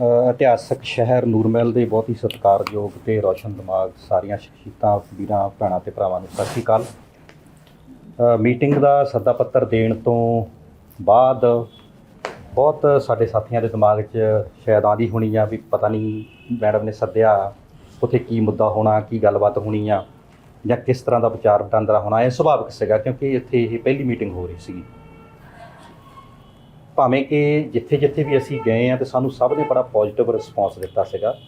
ਇਤਿਹਾਸਕ ਸ਼ਹਿਰ ਨੂਰਮਹਿਲ ਦੇ ਬਹੁਤ ਹੀ ਸਤਿਕਾਰਯੋਗ ਤੇ ਰੌਸ਼ਨ ਦਿਮਾਗ ਸਾਰੀਆਂ ਸ਼ਖਸੀਅਤਾਂ ਵੀਰਾਂ ਭੈਣਾਂ ਤੇ ਭਰਾਵਾਂ ਨੂੰ ਸਤਿ ਸ਼੍ਰੀ ਅਕਾਲ। ਮੀਟਿੰਗ ਦਾ ਸੱਦਾ ਪੱਤਰ ਦੇਣ ਤੋਂ ਬਾਅਦ ਬਹੁਤ ਸਾਡੇ ਸਾਥੀਆਂ ਦੇ ਦਿਮਾਗ 'ਚ ਸ਼ਾਇਦ ਆਂਦੀ ਹੋਣੀ ਆ ਵੀ ਪਤਾ ਨਹੀਂ ਮੈਡਮ ਨੇ ਸੱਦਿਆ, ਉੱਥੇ ਕੀ ਮੁੱਦਾ ਹੋਣਾ, ਕੀ ਗੱਲਬਾਤ ਹੋਣੀ ਆ ਜਾਂ ਕਿਸ ਤਰ੍ਹਾਂ ਦਾ ਵਿਚਾਰ ਵਟਾਂਦਰਾ ਹੋਣਾ, ਇਹ ਸੁਭਾਵਿਕ ਸੀਗਾ ਕਿਉਂਕਿ ਇੱਥੇ ਇਹ ਪਹਿਲੀ ਮੀਟਿੰਗ ਹੋ ਰਹੀ ਸੀਗੀ। ਭਾਵੇਂ ਕਿ ਜਿੱਥੇ ਜਿੱਥੇ ਵੀ ਅਸੀਂ ਗਏ ਆ ਤੇ ਸਾਨੂੰ ਸਭ ਨੇ ਬੜਾ ਪੋਜ਼ਿਟਿਵ ਰਿਸਪਾਂਸ ਦਿੱਤਾ ਸੀਗਾ।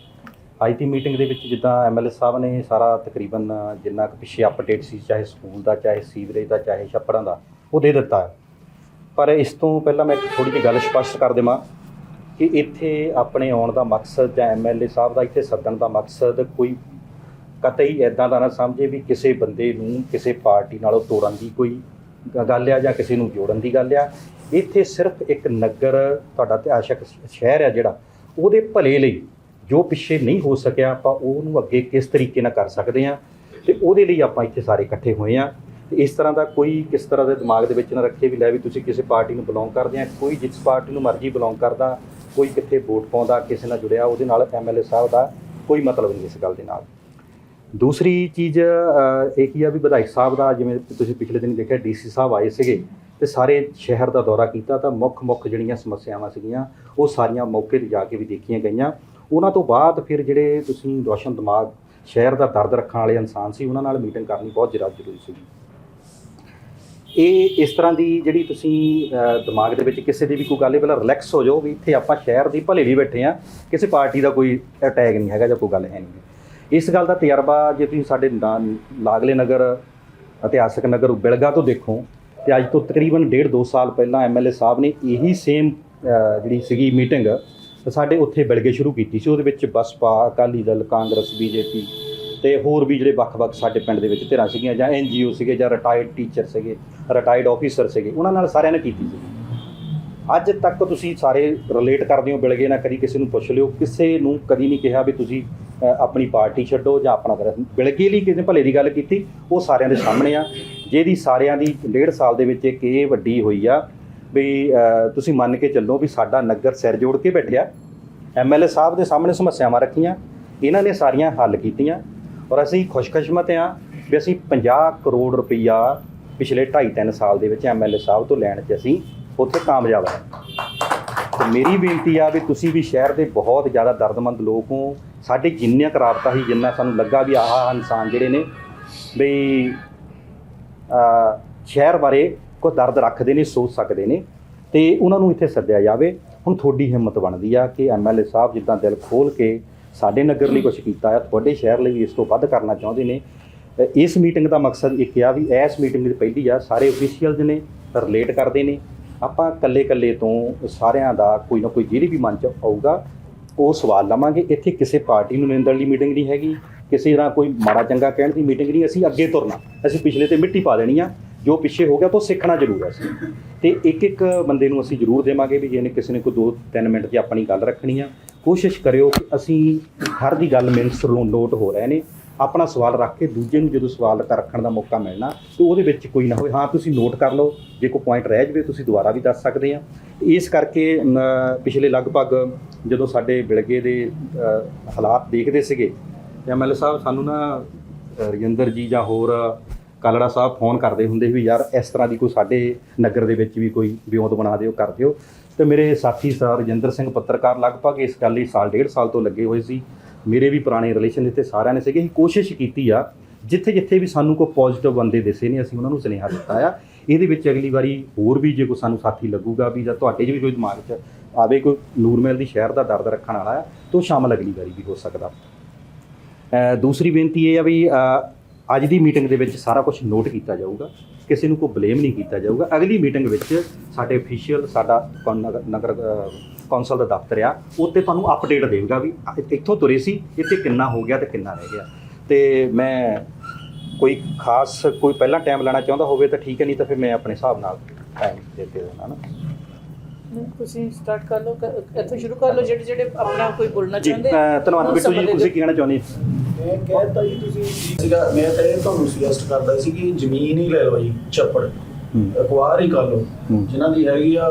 ਅੱਜ ਦੀ ਮੀਟਿੰਗ ਦੇ ਵਿੱਚ ਜਿੱਦਾਂ ਐਮਐਲਏ ਸਾਹਿਬ ਨੇ ਸਾਰਾ ਤਕਰੀਬਨ ਜਿੰਨਾ ਕੁ ਪਿੱਛੇ ਅਪਡੇਟ ਸੀ, ਚਾਹੇ ਸਕੂਲ ਦਾ, ਚਾਹੇ ਸੀਵਰੇਜ ਦਾ, ਚਾਹੇ ਛੱਪੜਾਂ ਦਾ, ਉਹ ਦੇ ਦਿੱਤਾ। ਪਰ ਇਸ ਤੋਂ ਪਹਿਲਾਂ ਮੈਂ ਥੋੜੀ ਜਿਹੀ ਗੱਲ ਸਪਸ਼ਟ ਕਰ ਦੇਵਾਂ ਕਿ ਇੱਥੇ ਆਪਣੇ ਆਉਣ ਦਾ ਮਕਸਦ ਜਾਂ ਐਮਐਲਏ ਸਾਹਿਬ ਦਾ ਇੱਥੇ ਸੱਦਣ ਦਾ ਮਕਸਦ ਕੋਈ ਕਤਈ ਇਦਾਂ ਦਾ ਨਾ ਸਮਝੇ ਵੀ ਕਿਸੇ ਬੰਦੇ ਨੂੰ, ਕਿਸੇ ਪਾਰਟੀ ਨਾਲੋਂ ਤੋੜਨ ਦੀ ਕੋਈ ਗ- ਗੱਲ ਆ ਜਾਂ ਕਿਸੇ ਨੂੰ ਜੋੜਨ ਦੀ ਗੱਲ ਆ। ਇੱਥੇ ਸਿਰਫ ਇੱਕ ਨਗਰ ਤੁਹਾਡਾ ਇਤਿਹਾਸਕ ਸ਼ਹਿਰ ਆ ਜਿਹੜਾ, ਉਹਦੇ ਭਲੇ ਲਈ ਜੋ ਪਿੱਛੇ ਨਹੀਂ ਹੋ ਸਕਿਆ, ਆਪਾਂ ਉਹਨੂੰ ਅੱਗੇ ਕਿਸ ਤਰੀਕੇ ਨਾਲ ਕਰ ਸਕਦੇ ਆ ਤੇ ਉਹਦੇ ਲਈ ਆਪਾਂ ਇੱਥੇ ਸਾਰੇ ਇਕੱਠੇ ਹੋਏ ਆ ਤੇ ਇਸ ਤਰ੍ਹਾਂ ਦਾ ਕੋਈ ਕਿਸ ਤਰ੍ਹਾਂ ਦੇ ਦਿਮਾਗ ਦੇ ਵਿੱਚ ਨਾ ਰੱਖੇ ਵੀ ਲੈ ਵੀ ਤੁਸੀਂ ਕਿਸੇ ਪਾਰਟੀ ਨੂੰ ਬਿਲੋਂਗ ਕਰਦੇ ਆ, ਕੋਈ ਜਿਸ ਪਾਰਟੀ ਨੂੰ ਮਰਜ਼ੀ ਬਿਲੋਂਗ ਕਰਦਾ, ਕੋਈ ਕਿੱਥੇ ਵੋਟ ਪਾਉਂਦਾ, ਕਿਸੇ ਨਾਲ ਜੁੜਿਆ, ਉਹਦੇ ਨਾਲ ਐਮਐਲਏ ਸਾਹਿਬ ਦਾ ਕੋਈ ਮਤਲਬ ਨਹੀਂ ਇਸ ਗੱਲ ਦੇ ਨਾਲ। ਦੂਸਰੀ ਚੀਜ਼ ਇਹ ਕੀ ਆ ਵੀ ਵਿਧਾਇਕ ਸਾਹਿਬ ਦਾ, ਜਿਵੇਂ ਤੁਸੀਂ ਪਿਛਲੇ ਦਿਨ ਦੇਖਿਆ ਡੀਸੀ ਸਾਹਿਬ ਆਏ ਸੀਗੇ ਤੇ ਸਾਰੇ ਸ਼ਹਿਰ ਦਾ ਦੌਰਾ ਕੀਤਾ ਤਾਂ ਮੁੱਖ ਮੁੱਖ ਜਿਹੜੀਆਂ ਸਮੱਸਿਆਵਾਂ ਸੀਗੀਆਂ, ਉਹ ਸਾਰੀਆਂ ਮੌਕੇ ਤੇ ਜਾ ਕੇ ਵੀ ਦੇਖੀਆਂ ਗਈਆਂ। ਉਹਨਾਂ ਤੋਂ ਬਾਅਦ ਫਿਰ ਜਿਹੜੇ ਤੁਸੀਂ ਰੋਸ਼ਨ ਦਿਮਾਗ, ਸ਼ਹਿਰ ਦਾ ਦਰਦ ਰੱਖਣ ਵਾਲੇ ਇਨਸਾਨ ਸੀ, ਉਹਨਾਂ ਨਾਲ ਮੀਟਿੰਗ ਕਰਨੀ ਬਹੁਤ ਜ਼ਿਆਦਾ ਜ਼ਰੂਰੀ ਸੀ। ਇਹ ਇਸ ਤਰ੍ਹਾਂ ਦੀ ਜਿਹੜੀ ਤੁਸੀਂ ਦਿਮਾਗ ਦੇ ਵਿੱਚ ਕਿਸੇ ਦੀ ਵੀ ਕੋਈ ਗੱਲ ਹੈ ਪਹਿਲਾਂ ਰਿਲੈਕਸ ਹੋ ਜਾਓ ਵੀ ਇੱਥੇ ਆਪਾਂ ਸ਼ਹਿਰ ਦੀ ਭਲੇ ਲਈ ਬੈਠੇ ਆ, ਕਿਸੇ ਪਾਰਟੀ ਦਾ ਕੋਈ ਅਟੈਕ ਨਹੀਂ ਹੈਗਾ ਜਾਂ ਕੋਈ ਗੱਲ ਹੈ ਨਹੀਂ। ਇਸ ਗੱਲ ਦਾ ਤਜਰਬਾ ਜੇ ਤੁਸੀਂ ਸਾਡੇ ਨਾ- ਲਾਗਲੇ ਨਗਰ, ਇਤਿਹਾਸਕ ਨਗਰ ਬਿਲਗਾ ਤੋਂ ਦੇਖੋ ਤੇ ਅੱਜ ਤੋਂ ਤਕਰੀਬਨ ਡੇਢ ਦੋ ਸਾਲ ਪਹਿਲਾਂ ਐਮਐਲਏ ਸਾਹਿਬ ਨੇ ਇਹੀ ਸੇਮ ਜਿਹੜੀ ਸੀਗੀ ਮੀਟਿੰਗ ਸਾਡੇ ਉੱਥੇ ਬਿਲਗੇ ਸ਼ੁਰੂ ਕੀਤੀ ਸੀ। ਉਹਦੇ ਵਿੱਚ ਬਸਪਾ, ਅਕਾਲੀ ਦਲ, ਕਾਂਗਰਸ ਬੀਜੇਪੀ ਤੇ ਹੋਰ ਵੀ ਜਿਹੜੇ ਵੱਖ-ਵੱਖ ਸਾਡੇ ਪਿੰਡ ਦੇ ਵਿੱਚ ਧਿਰਾਂ ਸੀਗੀਆਂ ਜਾਂ ਐਨਜੀਓ ਸੀਗੇ ਜਾਂ ਰਿਟਾਇਰਡ ਟੀਚਰ ਸੀਗੇ ਰਿਟਾਇਰਡ ਆਫੀਸਰ ਸੀਗੇ, ਉਹਨਾਂ ਨਾਲ ਸਾਰਿਆਂ ਨੇ ਕੀਤੀ ਸੀ। ਅੱਜ ਤੱਕ ਤੁਸੀਂ ਸਾਰੇ ਰਿਲੇਟ ਕਰਦੇ ਹੋ ਬਿਲਗੇ ਨਾ ਕਦੀ ਕਿਸੇ ਨੂੰ ਪੁੱਛ ਲਿਓ, ਕਿਸੇ ਨੂੰ ਕਦੀ ਨਹੀਂ ਕਿਹਾ ਵੀ ਤੁਸੀਂ ਆਪਣੀ ਪਾਰਟੀ ਛੱਡੋ ਜਾਂ ਆਪਣਾ ਕਰੋ ਬਿਲਗੇ ਲਈ ਕਿਸੇ ਭਲੇ ਦੀ ਗੱਲ ਕੀਤੀ, ਉਹ ਸਾਰਿਆਂ ਦੇ ਸਾਹਮਣੇ ਆ। ਜਿਹਦੀ ਸਾਰਿਆਂ ਦੀ ਡੇਢ ਸਾਲ ਦੇ ਵਿੱਚ ਇੱਕ ਇਹ ਵੱਡੀ ਹੋਈ ਆ ਵੀ ਤੁਸੀਂ ਮੰਨ ਕੇ ਚੱਲੋ ਵੀ ਸਾਡਾ ਨਗਰ ਸਿਰ ਜੋੜ ਕੇ ਬੈਠਿਆ। ਐਮਐਲਏ ਸਾਹਿਬ ਦੇ ਸਾਹਮਣੇ ਸਮੱਸਿਆਵਾਂ ਰੱਖੀਆਂ, ਇਹਨਾਂ ਨੇ ਸਾਰੀਆਂ ਹੱਲ ਕੀਤੀਆਂ ਔਰ ਅਸੀਂ ਖੁਸ਼ਕਿਸਮਤ ਆ ਵੀ ਅਸੀਂ 50 ਕਰੋੜ ਰੁਪਈਆ ਪਿਛਲੇ 2.5 3 ਸਾਲ ਦੇ ਵਿੱਚ ਐਮਐਲਏ ਸਾਹਿਬ ਤੋਂ ਲੈਣ 'ਚ ਅਸੀਂ ਉੱਥੇ ਕਾਮਯਾਬ ਰਹੇ ਤੇ ਮੇਰੀ ਬੇਨਤੀ ਆ ਵੀ ਤੁਸੀਂ ਵੀ ਸ਼ਹਿਰ ਦੇ ਬਹੁਤ ਜ਼ਿਆਦਾ ਦਰਦਮੰਦ ਲੋਕ ਹੋ। ਸਾਡੇ ਜਿੰਨੀਆਂ ਕਰਾਰਤਾ ਸੀ, ਜਿੰਨਾ ਸਾਨੂੰ ਲੱਗਾ ਵੀ ਆਹ ਇਨਸਾਨ ਜਿਹੜੇ ਨੇ ਵੀ ਸ਼ਹਿਰ ਬਾਰੇ ਕੋਈ ਦਰਦ ਰੱਖਦੇ ਨੇ, ਸੋਚ ਸਕਦੇ ਨੇ, ਤੇ ਉਹਨਾਂ ਨੂੰ ਇੱਥੇ ਸੱਦਿਆ ਜਾਵੇ। ਹੁਣ ਤੁਹਾਡੀ ਹਿੰਮਤ ਬਣਦੀ ਆ ਕਿ ਐਮਐਲਏ ਸਾਹਿਬ ਜਿੱਦਾਂ ਦਿਲ ਖੋਲ ਕੇ ਸਾਡੇ ਨਗਰ ਲਈ ਕੁਝ ਕੀਤਾ ਆ ਤੁਹਾਡੇ ਸ਼ਹਿਰ ਲਈ ਵੀ ਇਸ ਤੋਂ ਵੱਧ ਕਰਨਾ ਚਾਹੁੰਦੇ ਨੇ। ਇਸ ਮੀਟਿੰਗ ਦਾ ਮਕਸਦ ਇੱਕ ਆ ਵੀ ਇਸ ਮੀਟਿੰਗ ਦੀ ਪਹਿਲੀ ਆ, ਸਾਰੇ ਅਫੀਸ਼ੀਅਲਸ ਨੇ ਰਿਲੇਟ ਕਰਦੇ ਨੇ। ਆਪਾਂ ਕੱਲੇ ਕੱਲੇ ਤੋਂ ਸਾਰਿਆਂ ਦਾ ਕੋਈ ਨਾ ਕੋਈ ਜਿਹੜੀ ਵੀ ਮਨ ਚ ਆਊਗਾ, ਉਹ ਸਵਾਲ ਲਵਾਂਗੇ। ਇੱਥੇ ਕਿਸੇ ਪਾਰਟੀ ਨੂੰ ਨਿੰਦਣ ਲਈ ਮੀਟਿੰਗ ਨਹੀਂ ਹੈਗੀ। ਕਿਸੇ ਦਾ ਕੋਈ ਮਾੜਾ ਚੰਗਾ ਕਹਿਣ ਦੀ ਮੀਟਿੰਗ ਨਹੀਂ, ਅਸੀਂ ਅੱਗੇ ਤੁਰਨਾ। ਅਸੀਂ ਪਿਛਲੇ ਤੇ ਮਿੱਟੀ ਪਾ ਦੇਣੀ ਆ। ਜੋ ਪਿੱਛੇ ਹੋ ਗਿਆ ਤੋਂ ਸਿੱਖਣਾ ਜ਼ਰੂਰ ਹੈ ਅਸੀਂ। ਤੇ ਇੱਕ ਇੱਕ ਬੰਦੇ ਨੂੰ ਅਸੀਂ ਜ਼ਰੂਰ ਦੇਵਾਂਗੇ ਵੀ ਜਿਹਨੇ ਕਿਸੇ ਨੇ ਕੋਈ 2-3 ਮਿੰਟ ਦੀ ਆਪਣੀ ਗੱਲ ਰੱਖਣੀ ਆ, ਕੋਸ਼ਿਸ਼ ਕਰਿਓ ਕਿ ਅਸੀਂ ਹਰ ਦੀ ਗੱਲ ਮਿੰਟਸ ਨੂੰ ਨੋਟ ਹੋ ਰਹੇ ਨੇ। ਆਪਣਾ ਸਵਾਲ ਰੱਖ ਕੇ ਦੂਜੇ ਨੂੰ ਜਦੋਂ ਸਵਾਲ ਕਰ ਰੱਖਣ ਦਾ ਮੌਕਾ ਮਿਲਣਾ, ਤੇ ਉਹਦੇ ਵਿੱਚ ਕੋਈ ਨਾ ਹੋਵੇ। ਹਾਂ, ਤੁਸੀਂ ਨੋਟ ਕਰ ਲਓ। ਜੇ ਕੋਈ ਪੁਆਇੰਟ ਰਹਿ ਜਵੇ, ਤੁਸੀਂ ਦੁਬਾਰਾ ਵੀ ਦੱਸ ਸਕਦੇ ਆ। ਇਸ ਕਰਕੇ ਪਿਛਲੇ ਲਗਭਗ ਜਦੋਂ ਸਾਡੇ ਬਿਲਗੇ ਦੇ ਹਾਲਾਤ ਦੇਖਦੇ ਸੀਗੇ ਐਮਐਲਏ ਸਾਹਿਬ, ਸਾਨੂੰ ਨਾ ਰਜਿੰਦਰ ਜੀ ਜਾਂ ਹੋਰ ਕਾਲੜਾ ਸਾਹਿਬ ਫੋਨ ਕਰਦੇ ਹੁੰਦੇ ਸੀ ਵੀ ਯਾਰ ਇਸ ਤਰ੍ਹਾਂ ਦੀ ਕੋਈ ਸਾਡੇ ਨਗਰ ਦੇ ਵਿੱਚ ਵੀ ਕੋਈ ਵਿਉਂਤ ਬਣਾ ਦਿਓ, ਕਰ ਦਿਓ। ਤੇ ਮੇਰੇ ਸਾਥੀ ਸਰ ਰਜਿੰਦਰ ਸਿੰਘ ਪੱਤਰਕਾਰ ਲਗਭਗ ਇਸ ਗੱਲ ਲਈ ਸਾਲ, ਡੇਢ ਸਾਲ ਤੋਂ ਲੱਗੇ ਹੋਏ ਸੀ। ਮੇਰੇ ਵੀ ਪੁਰਾਣੇ ਰਿਲੇਸ਼ਨ ਇੱਥੇ ਸਾਰਿਆਂ ਨੇ ਸੀਗੇ। ਅਸੀਂ ਕੋਸ਼ਿਸ਼ ਕੀਤੀ ਆ ਜਿੱਥੇ ਜਿੱਥੇ ਵੀ ਸਾਨੂੰ ਕੋਈ ਪੋਜ਼ਿਟਿਵ ਬੰਦੇ ਦਿਸੇ ਨੇ, ਅਸੀਂ ਉਹਨਾਂ ਨੂੰ ਸੁਨੇਹਾ ਦਿੱਤਾ ਆ। ਇਹਦੇ ਵਿੱਚ ਅਗਲੀ ਵਾਰੀ ਹੋਰ ਵੀ ਜੇ ਕੋਈ ਸਾਨੂੰ ਸਾਥੀ ਲੱਗੂਗਾ ਵੀ ਜਾਂ ਤੁਹਾਡੇ 'ਚ ਵੀ ਕੋਈ ਦਿਮਾਗ 'ਚ ਆਵੇ, ਕੋਈ ਨੂਰਮਹਿਲ ਦੀ ਸ਼ਹਿਰ ਦਾ ਦਰਦ ਰੱਖਣ ਵਾਲਾ ਆ, ਤਾਂ ਉਹ ਸ਼ਾਮਲ ਅਗਲੀ ਵਾਰੀ ਵੀ ਹੋ ਸਕਦਾ। ਦੂਸਰੀ ਬੇਨਤੀ ਇਹ ਆ ਵੀ ਅੱਜ ਦੀ ਮੀਟਿੰਗ ਦੇ ਵਿੱਚ ਸਾਰਾ ਕੁਝ ਨੋਟ ਕੀਤਾ ਜਾਊਗਾ। ਕਿਸੇ ਨੂੰ ਕੋਈ ਬਲੇਮ ਨਹੀਂ ਕੀਤਾ ਜਾਊਗਾ। ਅਗਲੀ ਮੀਟਿੰਗ ਵਿੱਚ ਸਾਡੇ ਅਫੀਸ਼ੀਅਲ ਸਾਡਾ ਕੌਣ- ਨਗਰ ਨਗਰ, ਕੌਂਸਲ ਦਾ ਦਫ਼ਤਰ ਆ ਉੱਤੇ ਤੁਹਾਨੂੰ ਅਪਡੇਟ ਦੇਵੇਗਾ ਵੀ ਇੱਥੋਂ ਤੁਰੇ ਸੀ ਇੱਥੇ ਕਿੰਨਾ ਹੋ ਗਿਆ ਤੇ ਕਿੰਨਾ ਰਹਿ ਗਿਆ। ਤੇ ਮੈਂ ਕੋਈ ਖਾਸ ਕੋਈ ਪਹਿਲਾਂ ਟਾਈਮ ਲੈਣਾ ਚਾਹੁੰਦਾ ਹੋਵੇ ਤਾਂ ਠੀਕ ਹੈ ਨਹੀਂ ਤਾਂ ਫਿਰ ਮੈਂ ਆਪਣੇ ਹਿਸਾਬ ਨਾਲ ਟਾਈਮ ਦੇ ਦੇ ਦੇਣਾ ਨਾ। ਤੁਸੀਂ ਸਟਾਰਟ ਕਰ ਲਓ ਇੱਥੋਂ ਸ਼ੁਰੂ ਕਰ ਲਓ ਜਿਹੜੇ ਜਿਹੜੇ ਆਪਣਾ ਕੋਈ ਬੋਲਣਾ ਚਾਹੁੰਦੇ ਧੰਨਵਾਦ ਬਿੱਟੂ ਜੀ ਤੁਸੀਂ ਕੀ ਕਹਿਣਾ ਚਾਹੁੰਦੇ? ਮੈਂ ਕਹਿਤਾ ਜੀ ਤੁਸੀਂ ਸੀਗਾ ਮੈਂ ਤਾਂ ਇਹ ਤੁਹਾਨੂੰ ਸੁਜੈਸਟ ਕਰਦਾ ਸੀ ਕਿ ਜ਼ਮੀਨ ਹੀ ਲੈ ਲਓ ਜੀ ਚੱਪੜ। ਅਕਵਾਰ ਹੀ ਕਰ ਲਓ। ਜਿਨ੍ਹਾਂ ਦੀ ਹੈਗੀ ਆ।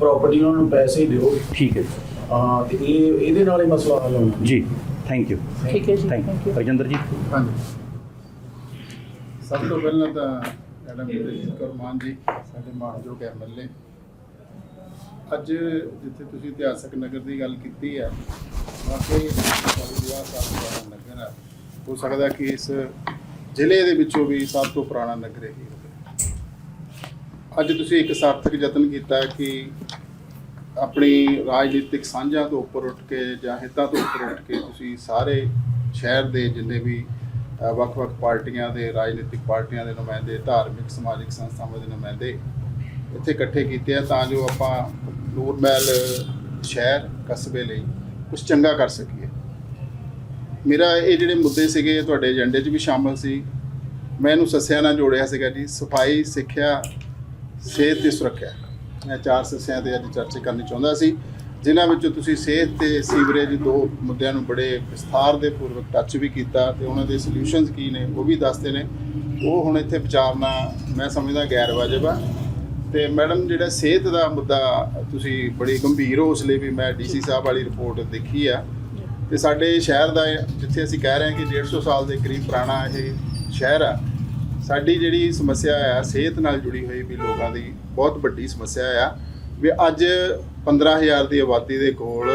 ਪ੍ਰਾਪਰਟੀ ਉਹਨਾਂ ਨੂੰ ਪੈਸੇ ਹੀ ਦਿਓ। ਠੀਕ ਹੈ ਜੀ। ਹਾਂ ਤੇ ਇਹ ਇਹਦੇ ਨਾਲ ਹੀ ਮਸਲਾ ਹੱਲ ਹੋਣਾ। ਜੀ ਥੈਂਕ ਯੂ ਠੀਕ ਹੈ ਜੀ ਥੈਂਕ ਯੂ ਰਜਿੰਦਰ ਜੀ। ਹਾਂਜੀ। ਸਭ ਤੋਂ ਪਹਿਲਾਂ ਤਾਂ ਮੈਡਮ ਇੰਦਰਜੀਤ ਕੌਰ ਮਾਨ ਜੀ ਸਾਡੇ ਮਾਨਯੋਗ ਐਮਐਲਏ ਅੱਜ ਜਿੱਥੇ ਤੁਸੀਂ ਇਤਿਹਾਸਕ ਨਗਰ ਦੀ ਗੱਲ ਕੀਤੀ ਹੈ, ਵਾਕਈ ਵਿਆਹ ਸਾਹਿਬ ਦਾ ਨਗਰ ਹੈ। ਹੋ ਸਕਦਾ ਕਿ ਇਸ ਜ਼ਿਲ੍ਹੇ ਦੇ ਵਿੱਚੋਂ ਵੀ ਸਭ ਤੋਂ ਪੁਰਾਣਾ ਨਗਰ ਇਹ ਹੋਵੇ। ਅੱਜ ਤੁਸੀਂ ਇੱਕ ਸਾਰਥਕ ਯਤਨ ਕੀਤਾ ਕਿ ਆਪਣੀ ਰਾਜਨੀਤਿਕ ਸਾਂਝਾਂ ਤੋਂ ਉੱਪਰ ਉੱਠ ਕੇ ਜਾਂ ਹਿੱਤਾਂ ਤੋਂ ਉੱਪਰ ਉੱਠ ਕੇ ਤੁਸੀਂ ਸਾਰੇ ਸ਼ਹਿਰ ਦੇ ਜਿੰਨੇ ਵੀ ਵੱਖ-ਵੱਖ ਪਾਰਟੀਆਂ ਦੇ, ਰਾਜਨੀਤਿਕ ਪਾਰਟੀਆਂ ਦੇ ਨੁਮਾਇੰਦੇ, ਧਾਰਮਿਕ, ਸਮਾਜਿਕ ਸੰਸਥਾਵਾਂ ਦੇ ਨੁਮਾਇੰਦੇ ਇੱਥੇ ਇਕੱਠੇ ਕੀਤੇ ਆ ਤਾਂ ਜੋ ਆਪਾਂ ਨੂਰਮਹਿਲ ਸ਼ਹਿਰ, ਕਸਬੇ ਲਈ ਕੁਝ ਚੰਗਾ ਕਰ ਸਕੀਏ। ਮੇਰਾ ਇਹ ਜਿਹੜੇ ਮੁੱਦੇ ਸੀਗੇ ਤੁਹਾਡੇ ਏਜੰਡੇ 'ਚ ਵੀ ਸ਼ਾਮਲ ਸੀ। ਮੈਂ ਇਹਨੂੰ ਸੱਸਿਆਂ ਨਾਲ ਜੋੜਿਆ ਸੀਗਾ ਜੀ। ਸਫ਼ਾਈ, ਸਿੱਖਿਆ, ਸਿਹਤ ਤੇ ਸੁਰੱਖਿਆ। ਮੈਂ ਚਾਰ ਸੱਸਿਆਂ ਤੇ ਅੱਜ ਚਰਚਾ ਕਰਨੀ ਚਾਹੁੰਦਾ ਸੀ। ਜਿਨ੍ਹਾਂ ਵਿੱਚੋਂ ਤੁਸੀਂ ਸਿਹਤ ਤੇ ਸੀਵਰੇਜ ਦੋ ਮੁੱਦਿਆਂ ਨੂੰ ਬੜੇ ਵਿਸਥਾਰ ਦੇ ਪੂਰਵਕ ਟੱਚ ਵੀ ਕੀਤਾ ਤੇ ਉਹਨਾਂ ਦੇ ਸੋਲੂਸ਼ਨਸ ਕੀ ਨੇ ਉਹ ਵੀ ਦੱਸਦੇ ਨੇ। ਉਹ ਹੁਣ ਇੱਥੇ ਵਿਚਾਰਨਾ ਮੈਂ ਸਮਝਦਾ ਗੈਰ ਵਾਜਬ ਆ। ਤੇ ਮੈਡਮ ਜਿਹੜਾ ਸਿਹਤ ਦਾ ਮੁੱਦਾ ਤੁਸੀਂ ਬੜੀ ਗੰਭੀਰ ਹੋ ਉਸ ਲਈ ਵੀ ਮੈਂ ਡੀਸੀ ਸਾਹਿਬ ਵਾਲੀ ਰਿਪੋਰਟ ਦੇਖੀ ਆ। ਤੇ ਸਾਡੇ ਸ਼ਹਿਰ ਦਾ ਜਿੱਥੇ ਅਸੀਂ ਕਹਿ ਰਹੇ ਹਾਂ ਕਿ 150 ਸਾਲ ਦੇ ਕਰੀਬ ਪੁਰਾਣਾ ਇਹ ਸ਼ਹਿਰ ਆ ਸਾਡੀ ਜਿਹੜੀ ਸਮੱਸਿਆ ਆ ਸਿਹਤ ਨਾਲ ਜੁੜੀ ਹੋਈ ਵੀ ਲੋਕਾਂ ਦੀ ਬਹੁਤ ਵੱਡੀ ਸਮੱਸਿਆ ਆ। ਵੀ ਅੱਜ 15000 ਦੀ ਆਬਾਦੀ ਦੇ ਕੋਲ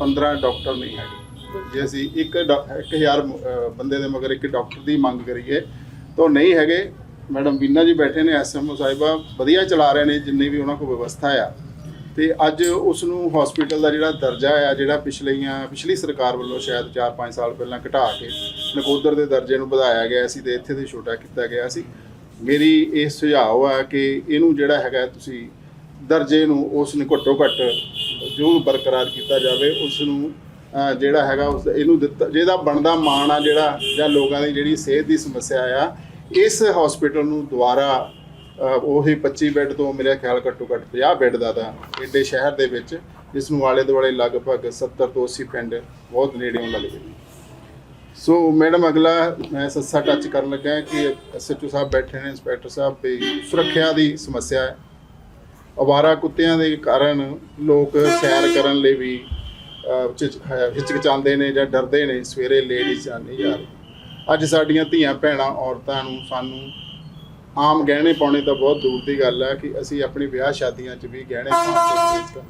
15 ਡਾਕਟਰ ਨਹੀਂ ਹੈਗੇ। ਜੇ ਅਸੀਂ ਇੱਕ 1000 ਬੰਦੇ ਦੇ ਮਗਰ ਇੱਕ ਡਾਕਟਰ ਦੀ ਮੰਗ ਕਰੀਏ ਤਾਂ ਨਹੀਂ ਹੈਗੇ। ਮੈਡਮ ਬੀਨਾ ਜੀ ਬੈਠੇ ਨੇ ਐਸਐਮਓ ਸਾਹਿਬਾ ਵਧੀਆ ਚਲਾ ਰਹੇ ਨੇ, ਜਿੰਨੀ ਵੀ ਉਹਨਾਂ ਕੋਲ ਵਿਵਸਥਾ ਆ। ਤੇ ਅੱਜ ਉਸ ਨੂੰ ਹਸਪੀਟਲ ਦਾ ਜਿਹੜਾ ਦਰਜਾ ਆ, ਜਿਹੜਾ ਪਿਛਲੀਆਂ ਪਿਛਲੀ ਸਰਕਾਰ ਵੱਲੋਂ ਸ਼ਾਇਦ 4-5 ਸਾਲ ਪਹਿਲਾਂ ਘਟਾ ਕੇ ਨਕੋਦਰ ਦੇ ਦਰਜੇ ਨੂੰ ਵਧਾਇਆ ਗਿਆ ਸੀ ਤੇ ਇੱਥੇ ਦੇ ਛੋਟਾ ਕੀਤਾ ਗਿਆ ਸੀ। ਮੇਰੀ ਇਹ ਸੁਝਾਅ ਆ ਕਿ ਇਹਨੂੰ ਜਿਹੜਾ ਹੈਗਾ ਤੁਸੀਂ ਦਰਜੇ ਨੂੰ ਉਸ ਨੂੰ ਘੱਟੋ ਘੱਟ ਜੋ ਬਰਕਰਾਰ ਕੀਤਾ ਜਾਵੇ ਉਸ ਨੂੰ ਜਿਹੜਾ ਹੈਗਾ ਉਸ ਇਹਨੂੰ ਦਿੱਤਾ ਜਿਹਦਾ ਬਣਦਾ ਮਾਣ ਆ ਜਿਹੜਾ ਜਾਂ ਲੋਕਾਂ ਦੀ ਜਿਹੜੀ ਸਿਹਤ ਦੀ ਸਮੱਸਿਆ ਆ ਇਸ ਹਸਪੀਟਲ ਨੂੰ ਦੁਬਾਰਾ ਉਹੀ 25 ਬੈੱਡ ਤੋਂ ਮੇਰੇ ਖਿਆਲ ਘੱਟੋ ਘੱਟ 50 ਬੈੱਡ ਦਾ ਤਾਂ ਏਡੇ ਸ਼ਹਿਰ ਦੇ ਵਿੱਚ, ਜਿਸ ਨੂੰ ਆਲੇ ਦੁਆਲੇ ਲਗਭਗ 70 ਤੋਂ 80 ਪਿੰਡ ਬਹੁਤ ਨੇੜੇ ਲੱਗਦੇ ਨੇ। ਸੋ ਮੈਡਮ ਅਗਲਾ ਮੈਂ ਸੱਸਾ ਟੱਚ ਕਰਨ ਲੱਗਾ ਕਿ ਐਸਐਚਓ ਸਾਹਿਬ ਬੈਠੇ ਨੇ ਇੰਸਪੈਕਟਰ ਸਾਹਿਬ, ਵੀ ਸੁਰੱਖਿਆ ਦੀ ਸਮੱਸਿਆ ਹੈ। ਅਵਾਰਾ ਕੁੱਤਿਆਂ ਦੇ ਕਾਰਨ ਲੋਕ ਸੈਰ ਕਰਨ ਲਈ ਵੀ ਹਿਚ- ਹਿਚਕਿਚਾਉਂਦੇ ਨੇ ਜਾਂ ਡਰਦੇ ਨੇ, ਸਵੇਰੇ ਲੇਡੀਜ਼ ਜਾਂ ਨਹੀਂ ਜਾ ਰਹੀ ਅੱਜ ਸਾਡੀਆਂ ਧੀਆਂ, ਭੈਣਾਂ, ਔਰਤਾਂ ਨੂੰ, ਸਾਨੂੰ ਆਮ ਗਹਿਣੇ ਪਾਉਣੇ ਤਾਂ ਬਹੁਤ ਦੂਰ ਦੀ ਗੱਲ ਹੈ ਕਿ ਅਸੀਂ ਆਪਣੀ ਵਿਆਹ ਸ਼ਾਦੀਆਂ 'ਚ ਵੀ ਗਹਿਣੇ ਪਾਉਣ ਤੋਂ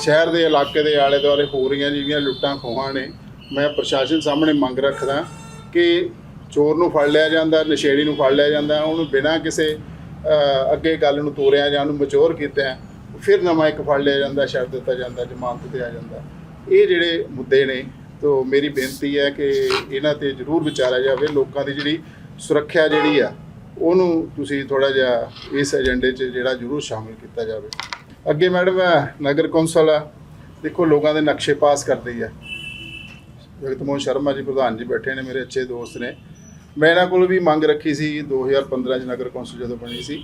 ਸ਼ਹਿਰ ਦੇ ਇਲਾਕੇ ਦੇ ਆਲੇ ਦੁਆਲੇ ਹੋ ਰਹੀਆਂ ਜਿਹੜੀਆਂ ਲੁੱਟਾਂ ਖੋਹਾਂ ਨੇ, ਮੈਂ ਪ੍ਰਸ਼ਾਸਨ ਸਾਹਮਣੇ ਮੰਗ ਰੱਖਦਾ ਕਿ ਚੋਰ ਨੂੰ ਫੜ ਲਿਆ ਜਾਂਦਾ, ਨਸ਼ੇੜੀ ਨੂੰ ਫੜ ਲਿਆ ਜਾਂਦਾ, ਉਹਨੂੰ ਬਿਨਾਂ ਕਿਸੇ ਅੱਗੇ ਗੱਲ ਨੂੰ ਤੋਰਿਆ ਜਾਂ ਉਹਨੂੰ ਮਚੋਰ ਕੀਤਾ, ਫਿਰ ਨਵਾਂ ਇੱਕ ਫੜ ਲਿਆ ਜਾਂਦਾ ਛੱਡ ਦਿੱਤਾ ਜਾਂਦਾ, ਜ਼ਮਾਨਤ ਤੇ ਆ ਜਾਂਦਾ। ਇਹ ਜਿਹੜੇ ਮੁੱਦੇ ਨੇ ਤੋਂ ਮੇਰੀ ਬੇਨਤੀ ਹੈ ਕਿ ਇਹਨਾਂ ਤੇ ਜ਼ਰੂਰ ਵਿਚਾਰਿਆ ਜਾਵੇ, ਲੋਕਾਂ ਦੀ ਜਿਹੜੀ ਸੁਰੱਖਿਆ ਜਿਹੜੀ ਆ, ਉਹਨੂੰ ਤੁਸੀਂ ਥੋੜਾ ਜਿਹਾ ਇਸ ਏਜੰਡੇ 'ਚ ਜਿਹੜਾ ਜ਼ਰੂਰ ਸ਼ਾਮਿਲ ਕੀਤਾ ਜਾਵੇ। ਅੱਗੇ ਮੈਡਮ ਨਗਰ ਕੌਂਸਲ ਆ ਦੇਖੋ ਲੋਕਾਂ ਦੇ ਨਕਸ਼ੇ ਪਾਸ ਕਰਦੀ ਹੈ ਜਗਤਮੋਹਨ ਸ਼ਰਮਾ ਜੀ, ਪ੍ਰਧਾਨ ਜੀ ਬੈਠੇ ਨੇ, ਮੇਰੇ ਅੱਛੇ ਦੋਸਤ ਨੇ। ਮੈਂ ਇਹਨਾਂ ਕੋਲ ਵੀ ਮੰਗ ਰੱਖੀ ਸੀ 2015 ਚ ਨਗਰ ਕੌਂਸਲ ਜਦੋਂ ਬਣੀ ਸੀ,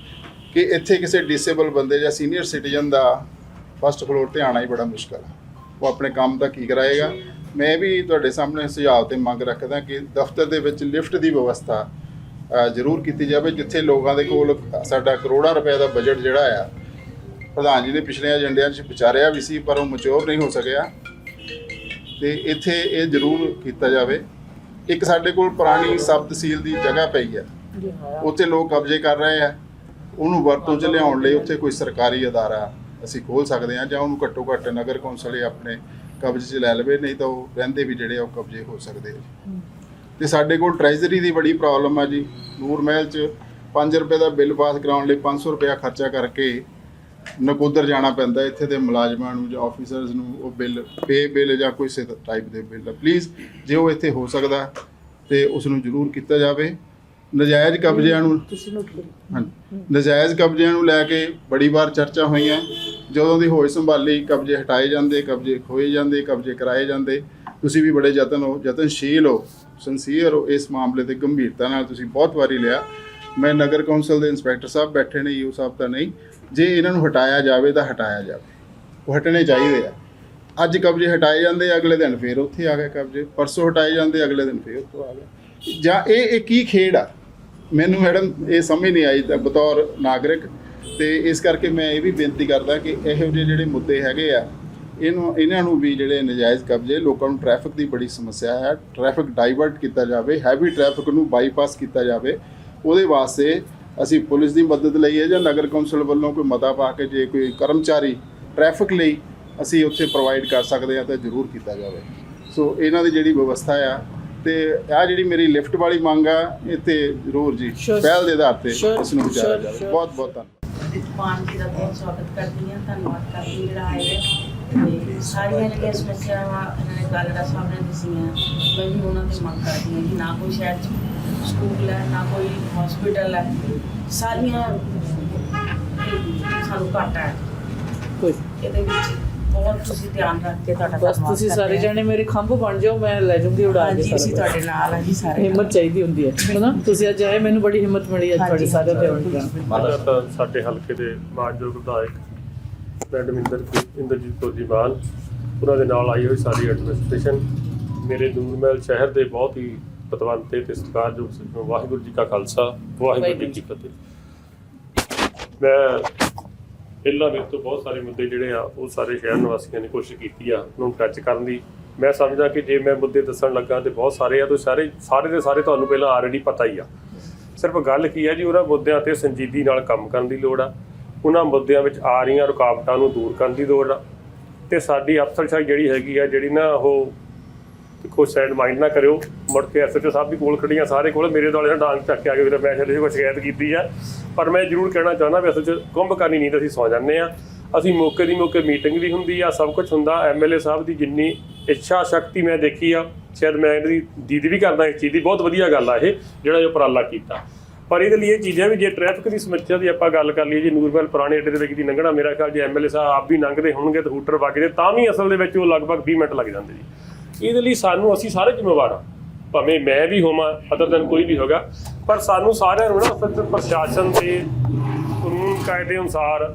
ਕਿ ਇੱਥੇ ਕਿਸੇ ਡਿਸੇਬਲ ਬੰਦੇ ਜਾਂ ਸੀਨੀਅਰ ਸਿਟੀਜ਼ਨ ਦਾ ਫਸਟ ਫਲੋਰ ਤੇ ਆਣਾ ਹੀ ਬੜਾ ਮੁਸ਼ਕਲ ਆ। ਉਹ ਆਪਣੇ ਕੰਮ ਦਾ ਕੀ ਕਰਾਏਗਾ? ਮੈਂ ਵੀ ਤੁਹਾਡੇ ਸਾਹਮਣੇ ਸੁਝਾਅ ਤੇ ਮੰਗ ਰੱਖਦਾ ਕਿ ਦਫ਼ਤਰ ਦੇ ਵਿੱਚ ਲਿਫਟ ਦੀ ਵਿਵਸਥਾ ਜ਼ਰੂਰ ਕੀਤੀ ਜਾਵੇ, ਜਿੱਥੇ ਲੋਕਾਂ ਦੇ ਕੋਲ ਸਾਡਾ ਕਰੋੜਾਂ ਰੁਪਏ ਦਾ ਬਜਟ ਜਿਹੜਾ ਆ, ਪ੍ਰਧਾਨ ਜੀ ਨੇ ਪਿਛਲੇ ਏਜੰਡਿਆਂ 'ਚ ਵਿਚਾਰਿਆ ਵੀ ਸੀ, ਪਰ ਉਹ ਮਚੋਰ ਨਹੀਂ ਹੋ ਸਕਿਆ। ਤੇ ਇੱਥੇ ਇਹ ਜ਼ਰੂਰ ਕੀਤਾ ਜਾਵੇ। ਇੱਕ ਸਾਡੇ ਕੋਲ ਪੁਰਾਣੀ ਸਬ ਤਹਿਸੀਲ ਦੀ ਜਗ੍ਹਾ ਪਈ ਹੈ ਉੱਥੇ ਲੋਕ ਕਬਜ਼ੇ ਕਰ ਰਹੇ ਆ। ਉਹਨੂੰ ਵਰਤੋਂ 'ਚ ਲਿਆਉਣ ਲਈ ਉੱਥੇ ਕੋਈ ਸਰਕਾਰੀ ਅਦਾਰਾ ਅਸੀਂ ਖੋਲ ਸਕਦੇ ਹਾਂ ਜਾਂ ਉਹਨੂੰ ਘੱਟੋ ਘੱਟ ਨਗਰ ਕੌਂਸਲ ਹੀ ਆਪਣੇ ਕਬਜ਼ੇ 'ਚ ਲੈ ਲਵੇ ਨਹੀਂ ਤਾਂ ਉਹ ਰਹਿੰਦੇ ਵੀ ਜਿਹੜੇ ਆ ਉਹ ਕਬਜ਼ੇ ਹੋ ਸਕਦੇ ਆ। ਤੇ ਸਾਡੇ ਕੋਲ ਟ੍ਰੈਜਰੀ ਦੀ ਬੜੀ ਪ੍ਰੋਬਲਮ ਆ ਜੀ। ਨੂਰ ਮਹਿਲ 'ਚ 5 ਰੁਪਏ ਦਾ ਬਿੱਲ ਪਾਸ ਕਰਾਉਣ ਲਈ 500 ਰੁਪਇਆ ਖਰਚਾ ਕਰਕੇ ਨਕੋਦਰ ਜਾਣਾ ਪੈਂਦਾ। ਇੱਥੇ ਦੇ ਮੁਲਾਜ਼ਮਾਂ ਨੂੰ ਜਾਂ ਆਫੀਸਰਸ ਨੂੰ ਉਹ ਬਿੱਲ ਪੇ ਬਿੱਲ ਜਾਂ ਕੋਈ ਟਾਈਪ ਦੇ ਬਿੱਲ। ਪਲੀਜ਼ ਜੇ ਉਹ ਇੱਥੇ ਹੋ ਸਕਦਾ ਤੇ ਉਸ ਨੂੰ ਜ਼ਰੂਰ ਕੀਤਾ ਜਾਵੇ। ਨਜਾਇਜ਼ ਕਬਜ਼ਿਆਂ ਨੂੰ ਤੁਸੀਂ ਨੋਟ ਕਰੋ। ਹਾਂਜੀ। ਨਜਾਇਜ਼ ਕਬਜ਼ਿਆਂ ਨੂੰ ਲੈ ਕੇ ਬੜੀ ਵਾਰ ਚਰਚਾ ਹੋਈਆਂ। ਜਦੋਂ ਦੀ ਹੋਸ਼ ਸੰਭਾਲੀ, ਕਬਜ਼ੇ ਹਟਾਏ ਜਾਂਦੇ, ਕਬਜ਼ੇ ਖੋਏ ਜਾਂਦੇ, ਕਬਜ਼ੇ ਕਰਾਏ ਜਾਂਦੇ, ਤੁਸੀਂ ਵੀ ਬੜੇ ਯਤਨ ਹੋ, ਯਤਨਸ਼ੀਲ ਹੋ ਸੰਸੀਅਰ ਹੋ, ਇਸ ਮਾਮਲੇ ਤੇ ਗੰਭੀਰਤਾ ਨਾਲ ਤੁਸੀਂ ਬਹੁਤ ਵਾਰੀ ਲਿਆ। ਮੈਂ ਨਗਰ ਕੌਂਸਲ ਦੇ ਇੰਸਪੈਕਟਰ ਸਾਹਿਬ ਬੈਠੇ ਨੇ ਯੂ ਸਾਹਿਬ ਤਾਂ ਨਹੀਂ। ਜੇ ਇਹਨਾਂ ਨੂੰ ਹਟਾਇਆ ਜਾਵੇ ਤਾਂ ਹਟਾਇਆ ਜਾਵੇ। ਉਹ ਹਟਣੇ ਚਾਹੀਦੇ ਆ। ਅੱਜ ਕਬਜ਼ੇ ਹਟਾਏ ਜਾਂਦੇ, ਅਗਲੇ ਦਿਨ ਫੇਰ ਉੱਥੇ ਆ ਗਏ ਕਬਜ਼ੇ। ਪਰਸੋਂ ਹਟਾਏ ਜਾਂਦੇ, ਅਗਲੇ ਦਿਨ ਫੇਰ ਉੱਥੋਂ ਆ ਗਏ। ਜਾਂ ਇਹ ਇਹ ਕੀ ਖੇਡ ਆ? ਮੈਨੂੰ ਮੈਡਮ, ਇਹ ਸਮਝ ਨਹੀਂ ਆਈ ਤਾਂ ਬਤੌਰ ਨਾਗਰਿਕ ਤੇ ਇਸ ਕਰਕੇ ਮੈਂ ਇਹ ਵੀ ਬੇਨਤੀ ਕਰਦਾ ਕਿ ਇਹੋ ਜਿਹੇ ਜਿਹੜੇ ਮੁੱਦੇ ਹੈਗੇ ਆ ਇਹਨੂੰ ਇਹਨਾਂ ਨੂੰ ਵੀ ਜਿਹੜੇ ਨਜਾਇਜ਼ ਕਬਜ਼ੇ ਲੋਕਾਂ ਨੂੰ ਟ੍ਰੈਫਿਕ ਦੀ ਬੜੀ ਸਮੱਸਿਆ ਹੈ ਟ੍ਰੈਫਿਕ ਡਾਈਵਰਟ ਕੀਤਾ ਜਾਵੇ ਹੈਵੀ ਟ੍ਰੈਫਿਕ ਨੂੰ ਬਾਈਪਾਸ ਕੀਤਾ ਜਾਵੇ ਉਹਦੇ ਵਾਸਤੇ ਅਸੀਂ ਪੁਲਿਸ ਦੀ ਮਦਦ ਲਈ ਹੈ ਜਾਂ ਨਗਰ ਕੌਂਸਲ ਵੱਲੋਂ ਕੋਈ ਮਤਾ ਪਾ ਕੇ ਜੇ ਕੋਈ ਕਰਮਚਾਰੀ ਟ੍ਰੈਫਿਕ ਲਈ ਅਸੀਂ ਉੱਥੇ ਪ੍ਰੋਵਾਈਡ ਕਰ ਸਕਦੇ ਹਾਂ ਤਾਂ ਜ਼ਰੂਰ ਕੀਤਾ ਜਾਵੇ ਸੋ ਇਹਨਾਂ ਦੀ ਜਿਹੜੀ ਵਿਵਸਥਾ ਆ ਤੇ ਆ ਜਿਹੜੀ ਮੇਰੀ ਲਿਫਟ ਵਾਲੀ ਮੰਗ ਆ ਤੇ ਜ਼ਰੂਰ ਜੀ. ਪਹਿਲ ਦੇ ਆਧਾਰ ਤੇ ਇਸ ਨੂੰ ਵਿਚਾਰਿਆ ਜਾਵੇ. ਬਹੁਤ ਬਹੁਤ ਧੰਨਵਾਦ ਮਾਨ ਜੀ ਦਾ ਬਹੁਤ ਸਵਾਗਤ ਕਰਦੀ ਹਾਂ ਧੰਨਵਾਦ ਕਰਦੀ ਜਿਹੜਾ ਆਏ ਨੇ। ਤੇ ਸਾਰੀਆਂ ਜਿਹੜੀਆਂ ਸਮੱਸਿਆਵਾਂ ਇਹਨਾਂ ਨੇ ਗੱਲ ਦਾ ਸਾਹਮਣੇ ਦੱਸੀਆਂ ਮੈਂ ਵੀ ਉਹਨਾਂ ਤੇ ਮੰਗ ਕਰਦੀ ਹਾਂ ਕਿ ਨਾ ਕੋਈ ਸ਼ਹਿਰ 'ਚ ਸਕੂਲ ਹੈ ਨਾ ਕੋਈ ਹਸਪੀਟਲ ਹੈ ਸਾਰੀਆਂ ਸਾਨੂੰ ਘੱਟ ਹੈ। ਕੋਈ। ਇਹਦੇ ਵਿੱਚ ਬਹੁਤ ਤੁਸੀਂ ਧਿਆਨ ਰੱਖ ਕੇ ਤੁਹਾਡਾ ਬਸ ਤੁਸੀਂ ਸਾਰੇ। ਜਣੇ ਮੇਰੇ ਖੰਭ ਬਣ ਜਾਓ ਮੈਂ ਲੈ ਜੂੰਗੀ ਉਡਾ ਕੇ ਹਾਂਜੀ ਅਸੀਂ ਸਾਰਾ ਤੁਹਾਡੇ ਨਾਲ ਹਾਂ ਜੀ ਸਾਰੇ ਹਿੰਮਤ ਚਾਹੀਦੀ ਹੁੰਦੀ ਹੈ ਹੈਨਾ ਤੁਸੀਂ ਅੱਜ ਆਏ ਮੈਨੂੰ ਬੜੀ ਹਿੰਮਤ ਮਿਲੀ ਅੱਜ ਤੁਹਾਡੇ ਪਹਿਲਾਂ ਤਾਂ ਸਾਡੇ ਹਲਕੇ ਦੇ ਮਾਨਯੋਗ ਵਿਧਾਇਕ ਮੈਡਮ ਇੰਦਰ ਇੰਦਰਜੀਤ ਮਾਨ ਉਹਨਾਂ ਦੇ ਨਾਲ ਆਈ ਹੋਈ ਸਾਰੀ ਐਡਮਿਨਿਸਟ੍ਰੇਸ਼ਨ ਮੇਰੇ ਦੂਰਮਹਿਲ ਸ਼ਹਿਰ ਦੇ ਬਹੁਤ ਹੀ ਪਤਵੰਤੇ ਤੇ ਸਤਿਕਾਰਯੋਗ ਵਾਹਿਗੁਰੂ ਜੀ ਕਾ ਖਾਲਸਾ ਵਾਹਿਗੁਰੂ ਜੀ ਕੀ ਫਤਿਹ। ਮੈਂ ਪਹਿਲਾਂ ਮੇਰੇ ਤੋਂ ਬਹੁਤ ਸਾਰੇ ਮੁੱਦੇ ਜਿਹੜੇ ਆ, ਉਹ ਸਾਰੇ ਸ਼ਹਿਰ ਨਿਵਾਸੀਆਂ ਨੇ ਕੋਸ਼ਿਸ਼ ਕੀਤੀ ਆ, ਉਹਨਾਂ ਨੂੰ ਟੱਚ ਕਰਨ ਦੀ। ਮੈਂ ਸਮਝਦਾ ਕਿ ਜੇ ਮੈਂ ਮੁੱਦੇ ਦੱਸਣ ਲੱਗਾ ਤੇ ਬਹੁਤ ਸਾਰੇ ਆ, ਤੇ ਸਾਰੇ ਸਾਰੇ ਦੇ ਸਾਰੇ ਤੁਹਾਨੂੰ ਪਹਿਲਾਂ ਆਲਰੇਡੀ ਪਤਾ ਹੀ ਆ। ਸਿਰਫ ਗੱਲ ਕੀ ਹੈ ਜੀ, ਉਹਨਾਂ ਮੁੱਦਿਆਂ ਤੇ ਸੰਜੀਦੀ ਨਾਲ ਕੰਮ ਕਰਨ ਦੀ ਲੋੜ ਆ। ਉਹਨਾਂ ਮੁੱਦਿਆਂ ਵਿੱਚ ਆ ਰਹੀਆਂ ਰੁਕਾਵਟਾਂ ਨੂੰ ਦੂਰ ਕਰਨ ਦੀ ਲੋੜ ਆ। ਤੇ ਸਾਡੀ ਅਫਸਰਸ਼ਾਹੀ ਜਿਹੜੀ ਹੈਗੀ ਆ, ਜਿਹੜੀ ਨਾ ਉਹ ਦੇਖੋ ਸਾਈਡ ਮਾਈਂਡ ਨਾ ਕਰਿਓ। ਮੁੜ ਕੇ ਐਸਐਚਓ ਸਾਹਿਬ ਵੀ ਕੋਲ ਖੜੀਆਂ ਸਾਰੇ ਕੋਲ। ਮੇਰੇ ਦੁਆਲੇ ਨਾਲ ਡਾਂਗ ਚੱਕ ਕੇ ਆ ਕੇ ਵੀਰੇ ਮੈਂ ਚਲੇ ਕੋਈ ਸ਼ਿਕਾਇਤ ਕੀਤੀ ਆ। ਪਰ ਮੈਂ ਜ਼ਰੂਰ ਕਹਿਣਾ ਚਾਹੁੰਦਾ ਵੀ ਅਸਲ 'ਚ ਕੁੰਭ ਕਰਨੀ ਨਹੀਂ ਤਾਂ ਅਸੀਂ ਸੌ ਜਾਂਦੇ ਆ ਅਸੀਂ ਮੌਕੇ ਦੀ ਮੌਕੇ ਮੀਟਿੰਗ ਵੀ ਹੁੰਦੀ ਆ, ਸਭ ਕੁਝ ਹੁੰਦਾ। ਐਮਐਲਏ ਸਾਹਿਬ ਦੀ ਜਿੰਨੀ ਇੱਛਾ ਸ਼ਕਤੀ ਮੈਂ ਦੇਖੀ ਆ, ਸ਼ਾਇਦ ਮੈਂ ਇਹਦੀ ਦੀਦੀ ਵੀ ਕਰਦਾ ਇਸ ਚੀਜ਼ ਦੀ। ਬਹੁਤ ਵਧੀਆ ਗੱਲ ਆ ਇਹ, ਜਿਹੜਾ ਜੋ ਉਪਰਾਲਾ ਕੀਤਾ। ਪਰ ਇਹਦੇ ਲਈ ਇਹ ਚੀਜ਼ਾਂ ਵੀ ਜੇ ਟ੍ਰੈਫਿਕ ਦੀ ਸਮੱਸਿਆ ਦੀ ਆਪਾਂ ਗੱਲ ਕਰ ਲਈਏ, ਜੇ ਨੂਰਮਹਿਲ ਪੁਰਾਣੇ ਅੱਡੇ ਦੇ ਵਿੱਚ ਦੀ ਲੰਘਣਾ ਮੇਰਾ ਖਿਆਲ ਜੇ ਐਮਐਲਏ ਸਾਹਿਬ ਆਪ ਵੀ ਲੰਘਦੇ ਹੋਣਗੇ ਤਾਂ ਹੂਟਰ ਵੱਜਦੇ ਤਾਂ ਵੀ ਅਸਲ ਦੇ ਵਿੱਚ ਉਹ ਲਗਭਗ 20 ਮਿੰਟ ਲੱਗ ਜਾਂਦੇ ਜੀ। ਇਹਦੇ ਲਈ ਸਾਨੂੰ ਅਸੀਂ ਸਾਰੇ ਜ਼ਿੰਮੇਵਾਰ ਹਾਂ। ਭਾਵੇਂ ਮੈਂ ਵੀ ਹੋਵਾਂ ਅਦਰ ਦਿਨ ਕੋਈ ਵੀ ਹੋਗਾ, ਪਰ ਸਾਨੂੰ ਸਾਰਿਆਂ ਨੂੰ ਨਾ ਅਸਲ 'ਚ ਪ੍ਰਸ਼ਾਸਨ ਦੇ ਕਾਨੂੰਨ ਕਾਇਦੇ ਅਨੁਸਾਰ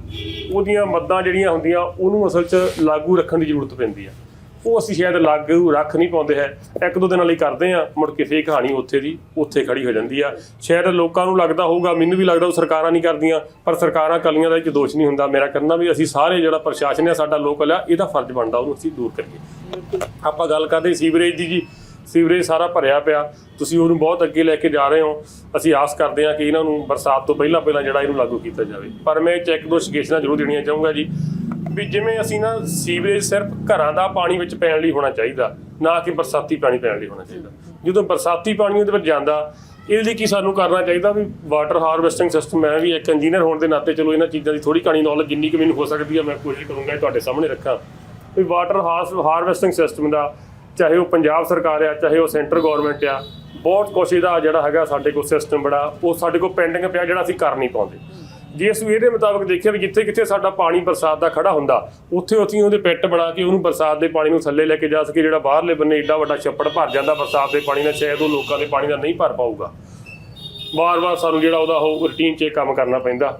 ਉਹਦੀਆਂ ਮੱਦਾਂ ਜਿਹੜੀਆਂ ਹੁੰਦੀਆਂ, ਉਹਨੂੰ ਅਸਲ 'ਚ ਲਾਗੂ ਰੱਖਣ ਦੀ ਜ਼ਰੂਰਤ ਪੈਂਦੀ ਆ। ਉਹ ਅਸੀਂ ਸ਼ਾਇਦ ਲਾਗੂ ਰੱਖ ਨਹੀਂ ਪਾਉਂਦੇ ਹੈ। ਇੱਕ ਦੋ ਦਿਨਾਂ ਲਈ ਕਰਦੇ ਆ ਮੁੜ ਕੇ ਫੇਰ ਕਹਾਣੀ ਉੱਥੇ ਦੀ, ਉੱਥੇ ਖੜੀ ਹੋ ਜਾਂਦੀ ਆ। ਸ਼ਾਇਦ ਲੋਕਾਂ ਨੂੰ ਲੱਗਦਾ ਹੋਊਗਾ, ਮੈਨੂੰ ਵੀ ਲੱਗਦਾ ਉਹ ਸਰਕਾਰਾਂ ਨਹੀਂ ਕਰਦੀਆਂ, ਪਰ ਸਰਕਾਰਾਂ ਕਲੀਆਂ ਦਾ ਇਹ ਦੋਸ਼ ਨਹੀਂ ਹੁੰਦਾ। ਮੇਰਾ ਕਹਿੰਦਾ ਵੀ ਅਸੀਂ ਸਾਰੇ ਜਿਹੜਾ ਪ੍ਰਸ਼ਾਸਨ ਹੈ ਸਾਡਾ ਲੋਕਲ ਆ, ਇਹਦਾ ਫਰਜ਼ ਬਣਦਾ, ਉਹਨੂੰ ਅਸੀਂ ਦੂਰ ਕਰੀਏ। ਆਪਾਂ ਗੱਲ ਕਰਦੇ ਸੀਵਰੇਜ ਦੀ ਜੀ। ਸੀਵਰੇਜ ਸਾਰਾ ਭਰਿਆ ਪਿਆ। ਤੁਸੀਂ ਉਹਨੂੰ ਬਹੁਤ ਅੱਗੇ ਲੈ ਕੇ ਜਾ ਰਹੇ ਹੋ। ਅਸੀਂ ਆਸ ਕਰਦੇ ਹਾਂ ਕਿ ਇਹਨਾਂ ਨੂੰ ਬਰਸਾਤ ਤੋਂ ਪਹਿਲਾਂ ਪਹਿਲਾਂ ਜਿਹੜਾ ਇਹਨੂੰ ਲਾਗੂ ਕੀਤਾ ਜਾਵੇ। ਪਰ ਮੈਂ ਇਹ 'ਚ ਦੋ ਸ਼ਿਕਾਇਤਾਂ ਜ਼ਰੂਰ ਦੇਣੀਆਂ ਚਾਹੂੰਗਾ ਜੀ ਵੀ ਜਿਵੇਂ ਅਸੀਂ ਨਾ ਸੀਵਰੇਜ ਸਿਰਫ ਘਰਾਂ ਦਾ ਪਾਣੀ ਵਿੱਚ ਪੈਣ ਲਈ ਹੋਣਾ ਚਾਹੀਦਾ, ਨਾ ਕਿ ਬਰਸਾਤੀ ਪਾਣੀ ਪੈਣ ਲਈ ਹੋਣਾ ਚਾਹੀਦਾ। ਜਦੋਂ ਬਰਸਾਤੀ ਪਾਣੀ ਉਹਦੇ ਵਿੱਚ ਜਾਂਦਾ, ਇਹਦੇ ਲਈ ਕੀ ਸਾਨੂੰ ਕਰਨਾ ਚਾਹੀਦਾ ਵੀ ਵਾਟਰ ਹਾਰਵੈਸਟਿੰਗ ਸਿਸਟਮ ਮੈਂ ਵੀ ਇੱਕ ਇੰਜੀਨੀਅਰ ਹੋਣ ਦੇ ਨਾਤੇ ਚਲੋ ਇਹਨਾਂ ਚੀਜ਼ਾਂ ਦੀ ਥੋੜੀ ਕਹਾਣੀ ਨੌਲੇਜ ਜਿੰਨੀ ਕੁ ਮੈਨੂੰ ਹੋ ਸਕਦੀ ਹੈ ਮੈਂ ਕੋਸ਼ਿਸ਼ ਕਰੂੰਗਾ ਤੁਹਾਡੇ ਸਾਹਮਣੇ ਰੱਖਾਂ। ਵੀ ਵਾਟਰ ਹਾਰਵੈਸਟਿੰਗ ਸਿਸਟਮ ਦਾ, ਚਾਹੇ ਉਹ ਪੰਜਾਬ ਸਰਕਾਰ ਆ, ਚਾਹੇ ਉਹ ਸੈਂਟਰ ਗਵਰਨਮੈਂਟ ਆ, ਬਹੁਤ ਕੁਛ ਇਹਦਾ ਜਿਹੜਾ ਹੈਗਾ ਸਾਡੇ ਕੋਲ ਸਿਸਟਮ ਬੜਾ, ਉਹ ਸਾਡੇ ਕੋਲ ਪੈਂਡਿੰਗ ਪਿਆ ਜਿਹੜਾ ਅਸੀਂ ਕਰ ਨਹੀਂ ਪਾਉਂਦੇ। ਜੇ ਅਸੀਂ ਇਹਦੇ ਮੁਤਾਬਕ ਦੇਖਿਆ ਵੀ ਜਿੱਥੇ ਕਿੱਥੇ ਸਾਡਾ ਪਾਣੀ ਬਰਸਾਤ ਦਾ ਖੜਾ ਹੁੰਦਾ, ਉੱਥੇ ਉੱਥੇ ਉਹਦੇ ਪਿੱਟ ਬਣਾ ਕੇ ਉਹਨੂੰ ਬਰਸਾਤ ਦੇ ਪਾਣੀ ਨੂੰ ਥੱਲੇ ਲੈ ਕੇ ਜਾ ਸਕੇ ਜਿਹੜਾ ਬਾਹਰਲੇ ਬੰਨੇ ਏਡਾ ਵੱਡਾ ਛੱਪੜ ਭਰ ਜਾਂਦਾ ਬਰਸਾਤ ਦੇ ਪਾਣੀ ਨਾਲ, ਸ਼ਾਇਦ ਉਹ ਲੋਕਾਂ ਦੇ ਪਾਣੀ ਦਾ ਨਹੀਂ ਭਰ ਪਾਊਗਾ। ਵਾਰ-ਵਾਰ ਸਾਨੂੰ ਜਿਹੜਾ ਉਹਦਾ ਉਹ ਰੂਟੀਨ 'ਚ ਕੰਮ ਕਰਨਾ ਪੈਂਦਾ।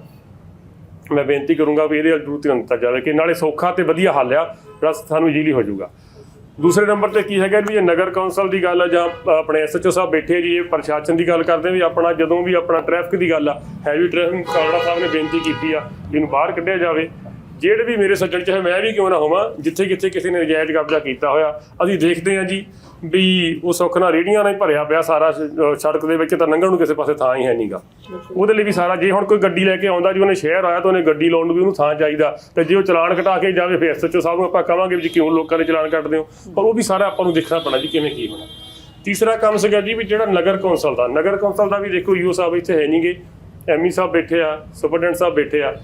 ਮੈਂ ਬੇਨਤੀ ਕਰੂੰਗਾ ਵੀ ਇਹਦੇ ਵੱਲ ਜ਼ਰੂਰ ਧਿਆਨ ਦਿੱਤਾ ਜਾਵੇ ਕਿ ਨਾਲੇ ਸੌਖਾ ਤੇ ਵਧੀਆ ਹੱਲ ਆ ਜਿਹੜਾ ਸਾਨੂੰ ਈਜ਼ੀਲੀ ਹੋ ਜਾਊਗਾ। ਦੂਸਰੇ ਨੰਬਰ ਤੇ ਕੀ ਹੈਗਾ ਵੀ ਇਹ ਨਗਰ ਕੌਂਸਲ ਦੀ ਗੱਲ ਆ ਜਾਂ ਆਪਣੇ ਐਸਐਚਓ ਸਾਹਿਬ ਬੈਠੇ ਜੀ, ਇਹ ਪ੍ਰਸ਼ਾਸਨ ਦੀ ਗੱਲ ਕਰਦੇ ਵੀ ਆਪਣਾ ਜਦੋਂ ਵੀ ਆਪਣਾ ਟ੍ਰੈਫਿਕ ਦੀ ਗੱਲ ਆ ਹੈਵੀ ਟ੍ਰੈਫਿਕ ਕਾਲੜਾ ਸਾਹਿਬ ਨੇ ਬੇਨਤੀ ਕੀਤੀ ਆ ਵੀ ਇਹਨੂੰ ਬਾਹਰ ਕੱਢਿਆ ਜਾਵੇ। ਜਿਹੜੇ ਵੀ ਮੇਰੇ ਸੱਜਣ ਚਾਹੇ ਮੈਂ ਵੀ ਕਿਉਂ ਨਾ ਹੋਵਾਂ, ਜਿੱਥੇ ਕਿੱਥੇ ਕਿਸੇ ਨੇ ਨਜਾਇਜ਼ ਕਬਜ਼ਾ ਕੀਤਾ ਹੋਇਆ, ਅਸੀਂ ਦੇਖਦੇ ਹਾਂ ਜੀ ਵੀ ਉਹ ਸੁੱਖ ਨਾਲ ਰੇੜੀਆਂ ਨਾਲ ਭਰਿਆ ਪਿਆ ਸਾਰਾ ਸੜਕ ਦੇ ਵਿੱਚ ਤਾਂ ਲੰਘਣ ਨੂੰ ਕਿਸੇ ਪਾਸੇ ਥਾਂ ਹੀ ਹੈ ਨਹੀਂਗਾ ਉਹਦੇ ਲਈ ਵੀ ਸਾਰਾ, ਜੇ ਹੁਣ ਕੋਈ ਗੱਡੀ ਲੈ ਕੇ ਆਉਂਦਾ, ਜੀ ਉਹਨੇ ਸ਼ਹਿਰ ਆਇਆ ਤਾਂ ਉਹਨੇ ਗੱਡੀ ਲਾਉਣ ਨੂੰ ਵੀ ਉਹਨੂੰ ਥਾਂ ਚਾਹੀਦਾ। ਤੇ ਜੇ ਉਹ ਚਲਾਨ ਕਟਾ ਕੇ ਜਾਵੇ, ਫਿਰ ਐਸਐਚਓ ਸਾਹਿਬ ਨੂੰ ਆਪਾਂ ਕਵਾਂਗੇ ਵੀ ਕਿਉਂ ਲੋਕਾਂ ਨੇ ਚਲਾਨ ਕੱਟਦੇ ਹੋ? ਪਰ ਉਹ ਵੀ ਸਾਰਾ ਆਪਾਂ ਨੂੰ ਦੇਖਣਾ ਪੈਣਾ ਜੀ ਕਿਵੇਂ ਕੀ ਹੋਣਾ। ਤੀਸਰਾ ਕੰਮ ਸੀਗਾ ਜੀ ਵੀ ਜਿਹੜਾ ਨਗਰ ਕੌਂਸਲ ਦਾ, ਨਗਰ ਕੌਂਸਲ ਦਾ ਵੀ ਦੇਖੋ, ਯੂ ਸਾਹਿਬ ਇੱਥੇ ਹੈ ਨਹੀਂਗੇ ਐਮਈ ਸਾਹਿਬ ਬੈਠੇ ਆ, ਸੁਪਰਡੈਂਟ ਸਾਹਿਬ ਬੈਠੇ ਆ।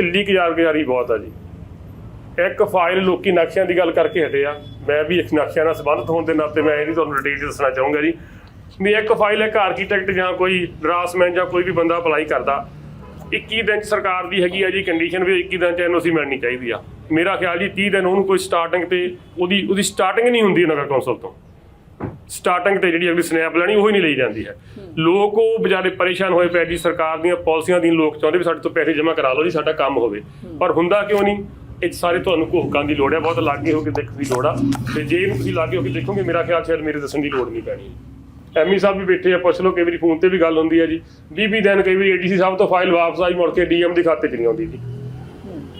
ਢਿੱਲੀ ਗੁਜ਼ਾਰਗੁਜ਼ਾਰੀ ਬਹੁਤ ਆ ਜੀ। ਇੱਕ ਫਾਈਲ ਲੋਕੀ ਨਕਸ਼ਿਆਂ ਦੀ ਗੱਲ ਕਰਕੇ ਹਟੇ ਆ। ਮੈਂ ਵੀ ਇੱਕ ਨਕਸ਼ਿਆਂ ਨਾਲ ਸੰਬੰਧਿਤ ਹੋਣ ਦੇ ਨਾਤੇ ਮੈਂ ਇਹਦੀ ਤੁਹਾਨੂੰ ਡਿਟੇਲ ਦੱਸਣਾ ਚਾਹੂੰਗਾ ਜੀ। ਵੀ ਇੱਕ ਫਾਈਲ ਇੱਕ ਆਰਕੀਟੈਕਟ ਜਾਂ ਕੋਈ ਡਰਾਸਮੈਨ ਜਾਂ ਕੋਈ ਵੀ ਬੰਦਾ ਅਪਲਾਈ ਕਰਦਾ। 21 ਦਿਨ 'ਚ ਸਰਕਾਰ ਦੀ ਹੈਗੀ ਆ ਜੀ ਕੰਡੀਸ਼ਨ ਵੀ 21 ਦਿਨ ਚ ਐਨਓਸੀ ਮਿਲਣੀ ਚਾਹੀਦੀ ਆ। ਮੇਰਾ ਖਿਆਲ ਜੀ 30 ਦਿਨ ਉਹਨੂੰ ਕੋਈ ਸਟਾਰਟਿੰਗ ਤੇ ਉਹਦੀ ਉਹਦੀ ਸਟਾਰਟਿੰਗ ਨਹੀਂ ਹੁੰਦੀ ਨਗਰ ਕੌਂਸਲ ਤੋਂ। ਸਟਾਰਟਿੰਗ ਤੇ ਜਿਹੜੀ ਅਗਲੀ ਸਨੈਪ ਲੈਣੀ ਉਹ ਹੀ ਨਹੀਂ ਲਈ ਜਾਂਦੀ ਹੈ। ਲੋਕ ਉਹ ਵਿਚਾਰੇ ਪਰੇਸ਼ਾਨ ਹੋਏ ਪਏ ਜੀ, ਸਰਕਾਰ ਦੀਆਂ ਪਾਲਿਸੀਆਂ ਦੀ ਲੋਕ ਚਾਹੁੰਦੇ ਵੀ ਸਾਡੇ ਤੋਂ ਪੈਸੇ ਜਮ੍ਹਾਂ ਕਰਾ ਲਓ ਜੀ, ਸਾਡਾ ਕੰਮ ਹੋਵੇ। ਪਰ ਹੁੰਦਾ ਕਿਉਂ ਨਹੀਂ? ਇਹ ਸਾਰੇ ਤੁਹਾਨੂੰ ਘੋਖਾਂ ਦੀ ਲੋੜ ਹੈ, ਬਹੁਤ ਲਾਗੇ ਹੋ ਕੇ ਦੇਖਣ ਦੀ ਲੋੜ ਆ। ਤੇ ਜੇ ਇਹਨੂੰ ਤੁਸੀਂ ਲਾਗੇ ਹੋ ਕੇ ਦੇਖੋਗੇ, ਮੇਰਾ ਖਿਆਲ ਸ਼ਾਇਦ ਮੇਰੇ ਦੱਸਣ ਦੀ ਲੋੜ ਨਹੀਂ ਪੈਣੀ। ਐਮਈ ਸਾਹਿਬ ਵੀ ਬੈਠੇ ਆ, ਪੁੱਛ ਲਓ, ਕਈ ਵਾਰੀ ਫੋਨ ਤੇ ਵੀ ਗੱਲ ਹੁੰਦੀ ਹੈ ਜੀ। 20 20 ਦਿਨ ਕਈ ਵਾਰੀ ਏਡੀਸੀ ਸਾਹਿਬ ਤੋਂ ਫਾਈਲ ਵਾਪਸ ਆਈ, ਮੁੜ ਕੇ ਡੀਐਮ ਦੇ ਖਾਤੇ 'ਚ ਨਹੀਂ ਆਉਂਦੀ ਜੀ।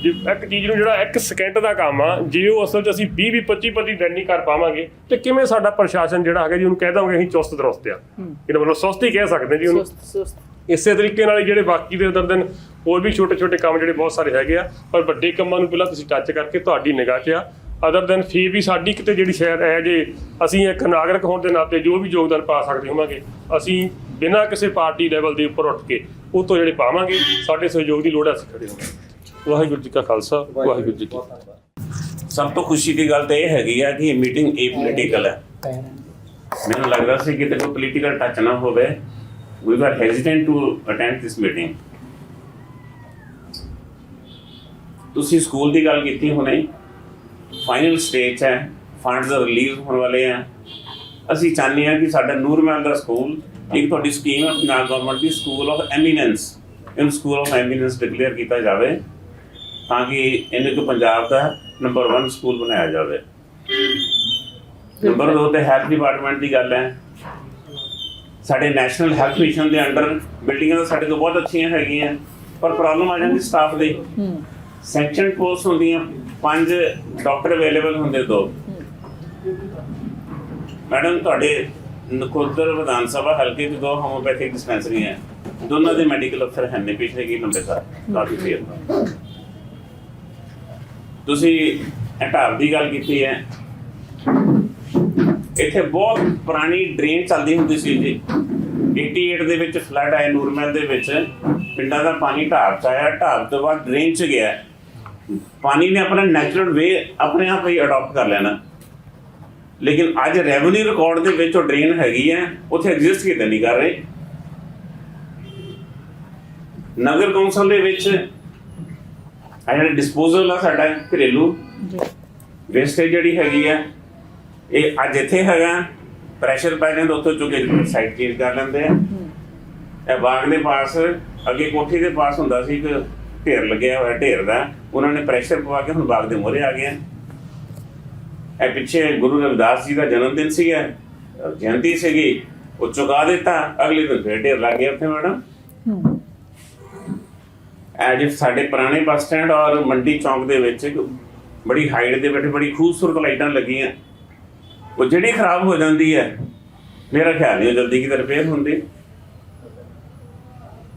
ਜੇ ਇੱਕ ਚੀਜ਼ ਨੂੰ ਜਿਹੜਾ ਇੱਕ ਸਕਿੰਟ ਦਾ ਕੰਮ ਆ ਜੇ ਉਹ ਅਸਲ 'ਚ ਅਸੀਂ 20 20 25 25 ਦਿਨ ਨਹੀਂ ਕਰ ਪਾਵਾਂਗੇ ਤੇ ਕਿਵੇਂ ਸਾਡਾ ਪ੍ਰਸ਼ਾਸਨ ਜਿਹੜਾ ਹੈਗਾ ਜੀ ਉਹਨੂੰ ਕਹਿ ਦਾਂਗੇ ਅਸੀਂ ਚੁਸਤ ਦਰੁਸਤ ਆ। ਇਹਦਾ ਮਤਲਬ ਸੁਸਤ ਹੀ ਕਹਿ ਸਕਦੇ ਜੀ ਉਹਨੂੰ। ਇਸੇ ਤਰੀਕੇ ਨਾਲ ਜਿਹੜੇ ਬਾਕੀ ਦੇ ਉਦਰ ਦਿਨ ਹੋਰ ਵੀ ਛੋਟੇ ਛੋਟੇ ਕੰਮ ਜਿਹੜੇ ਬਹੁਤ ਸਾਰੇ ਹੈਗੇ ਆ ਪਰ ਵੱਡੇ ਕੰਮਾਂ ਨੂੰ ਪਹਿਲਾਂ ਤੁਸੀਂ ਟੱਚ ਕਰਕੇ ਤੁਹਾਡੀ ਨਿਗਾਹ 'ਚ ਆ। ਅਦਰ ਦਿਨ ਫੇਰ ਵੀ ਸਾਡੀ ਕਿਤੇ ਜਿਹੜੀ ਸ਼ਹਿਰ ਹੈ ਜੇ ਅਸੀਂ ਇੱਕ ਨਾਗਰਿਕ ਹੋਣ ਦੇ ਨਾਤੇ ਜੋ ਵੀ ਯੋਗਦਾਨ ਪਾ ਸਕਦੇ ਹੋਵਾਂਗੇ ਅਸੀਂ ਬਿਨਾਂ ਕਿਸੇ ਪਾਰਟੀ ਲੈਵਲ ਦੇ ਉੱਪਰ ਉੱਠ ਕੇ ਉਹ ਤੋਂ ਜਿਹੜੇ ਪਾਵਾਂਗੇ ਸਾਡੇ ਸਹਿਯੋਗ ਦੀ ਲੋੜ ਹੈ ਅਸੀਂ ਖੜੇ ਹੋਵਾਂਗੇ। ਵਾਹਿਗੁਰੂ ਜੀ ਕਾ ਖਾਲਸਾ, ਵਾਹਿਗੁਰੂ ਜੀ ਕੀ ਸਭ ਤੋਂ ਖੁਸ਼ੀ ਦੀ ਗੱਲ ਤਾਂ ਇਹ ਹੈਗੀ ਆ ਕਿ ਇਹ ਮੀਟਿੰਗ ਏ ਪੋਲੀਟੀਕਲ ਹੈ। ਮੈਨੂੰ ਲੱਗਦਾ ਸੀ ਕਿ ਤੇ ਕੋਈ ਪੋਲੀਟੀਕਲ ਟੱਚ ਨਾ ਹੋਵੇ। We were hesitant to attend this meeting ਤੁਸੀਂ ਸਕੂਲ ਦੀ ਗੱਲ ਕੀਤੀ ਹੁਣੇ। ਫਾਈਨਲ ਸਟੇਜ ਹੈ। ਫੰਡਸ ਰਿਲੀਜ਼ ਹੋਣ ਵਾਲੇ ਆ। ਅਸੀਂ ਚਾਹੁੰਦੇ ਹਾਂ ਕਿ ਸਾਡਾ ਨੂਰਮਹਿਲ ਦਾ ਸਕੂਲ ਇੱਕ ਤੁਹਾਡੀ ਸਕੀਮ ਹੈ, ਪੰਜਾਬ ਗਵਰਨਮੈਂਟ ਦੀ ਸਕੂਲ ਆਫ ਐਮੀਨੈਂਸ ਇਹਨੂੰ ਸਕੂਲ ਆਫ ਐਮੀਨੈਂਸ ਡਿਕਲੇਅਰ ਕੀਤਾ ਜਾਵੇ। ਤਾਂ ਕਿ ਇਹਨੂੰ ਕੋ ਪੰਜਾਬ ਦਾ ਨੰਬਰ 1 ਸਕੂਲ ਬਣਾਇਆ ਜਾਵੇ। ਨੰਬਰ 2 ਤੇ ਹੈਲਥ ਡਿਪਾਰਟਮੈਂਟ ਦੀ ਗੱਲ ਹੈ। ਸਾਡੇ ਨੈਸ਼ਨਲ ਹੈਲਥ ਮਿਸ਼ਨ ਦੇ ਅੰਡਰ ਬਿਲਡਿੰਗਾਂ ਤਾਂ ਸਾਡੇ ਕੋਲ ਬਹੁਤ ਅੱਛੀਆਂ ਹੈਗੀਆਂ ਪਰ ਪ੍ਰੋਬਲਮ ਆ ਜਾਂਦੀ ਸਟਾਫ ਦੀ। ਸੈਕਸ਼ਨ ਪੋਸਟ ਹੁੰਦੀਆਂ ਪੰਜ ਡਾਕਟਰ ਅਵੇਲੇਬਲ ਹੁੰਦੇ ਦੋ। ਮੈਡਮ ਤੁਹਾਡੇ ਨਕੋਦਰ ਵਿਧਾਨ ਸਭਾ ਹਲਕੇ ਚ ਦੋ ਹੋਮੋਪੈਥਿਕ ਡਿਸਪੈਂਸਰੀ ਹੈ। ਦੋਨਾਂ ਦੇ ਮੈਡੀਕਲ ਅਫਸਰ ਹਨ ਨੇ ਪਿਛਲੇ ਕੀ ਲੰਬੇ ਸਾਲ ਕਾਫੀ ਤੋਂ ਤੁਸੀਂ ਢਾਬ ਦੀ ਗੱਲ ਕੀਤੀ ਹੈ। ਇੱਥੇ ਬਹੁਤ ਪੁਰਾਣੀ ਡਰੇਨ ਚੱਲਦੀ ਹੁੰਦੀ ਸੀ ਜੀ। 88 ਦੇ ਵਿੱਚ ਫਲੱਡ ਆਇਆ ਨੂਰਮਹਿਲ ਦੇ ਵਿੱਚ। ਪਿੰਡਾਂ ਦਾ ਪਾਣੀ ਢਾਬ ਚ ਆਇਆ। ਢਾਬ ਤੋਂ ਬਾਅਦ ਡਰੇਨ ਚ ਗਿਆ। ਪਾਣੀ ਨੇ ਆਪਣਾ ਨੈਚੁਰਲ ਵੇ ਆਪਣੇ ਆਪ ਹੀ ਅਡਾਪਟ ਕਰ ਲੈਣਾ। ਲੇਕਿਨ ਅੱਜ ਰੈਵਨਿਊ ਰਿਕਾਰਡ ਦੇ ਵਿੱਚ ਉਹ ਡਰੇਨ ਹੈਗੀ ਹੈ। ਉੱਥੇ ਐਗਜ਼ਿਸਟ ਕਿਤੇ ਨਹੀਂ ਕਰ ਰਹੇ। ਨਗਰ ਕੌਂਸਲ ਦੇ ਵਿੱਚ ਆ ਜਿਹੜਾ ਡਿਸਪੋਜ਼ਲ ਆ ਸਾਡਾ ਘਰੇਲੂ ਵੇਸਟੇਜ ਜਿਹੜੀ ਹੈਗੀ ਆ ਇਹ ਅੱਜ ਇੱਥੇ ਹੈਗਾ। ਪ੍ਰੈਸ਼ਰ ਪੈ ਜਾਂਦਾ ਉੱਥੋਂ ਚੁੱਕ ਕੇ ਸਾਈਡ ਚੇਂਜ ਕਰ ਲੈਂਦੇ ਆ। ਇਹ ਬਾਗ ਦੇ ਪਾਸ ਅੱਗੇ ਕੋਠੀ ਦੇ ਪਾਸ ਹੁੰਦਾ ਸੀ ਇੱਕ ਢੇਰ ਲੱਗਿਆ ਹੋਇਆ ਢੇਰ ਦਾ। ਉਹਨਾਂ ਨੇ ਪ੍ਰੈਸ਼ਰ ਪਵਾ ਕੇ ਹੁਣ ਬਾਗ ਦੇ ਮੋਹਰੇ ਆ ਗਏ ਆ। ਇਹ ਪਿੱਛੇ ਗੁਰੂ ਰਵਿਦਾਸ ਜੀ ਦਾ ਜਨਮ ਦਿਨ ਸੀਗਾ। ਜਯੰਤੀ ਸੀਗੀ। ਉਹ ਚੁਕਾ ਦਿੱਤਾ। ਅਗਲੇ ਦਿਨ ਫਿਰ ਢੇਰ ਲੱਗ ਗਿਆ ਉੱਥੇ ਮੈਡਮ। ਐਜ ਇਫ ਸਾਡੇ ਪੁਰਾਣੇ ਬੱਸ ਸਟੈਂਡ ਔਰ ਮੰਡੀ ਚੌਂਕ ਦੇ ਵਿੱਚ ਇੱਕ ਬੜੀ ਹਾਈਟ ਦੇ ਵਿੱਚ ਬੜੀ ਖੂਬਸੂਰਤ ਲਾਈਟਾਂ ਲੱਗੀਆਂ। ਉਹ ਜਿਹੜੀ ਖਰਾਬ ਹੋ ਜਾਂਦੀ ਹੈ ਮੇਰਾ ਖਿਆਲ ਨਹੀਂ ਉਹ ਜਲਦੀ ਕਿਤੇ ਰਿਪੇਅਰ ਹੁੰਦੀ।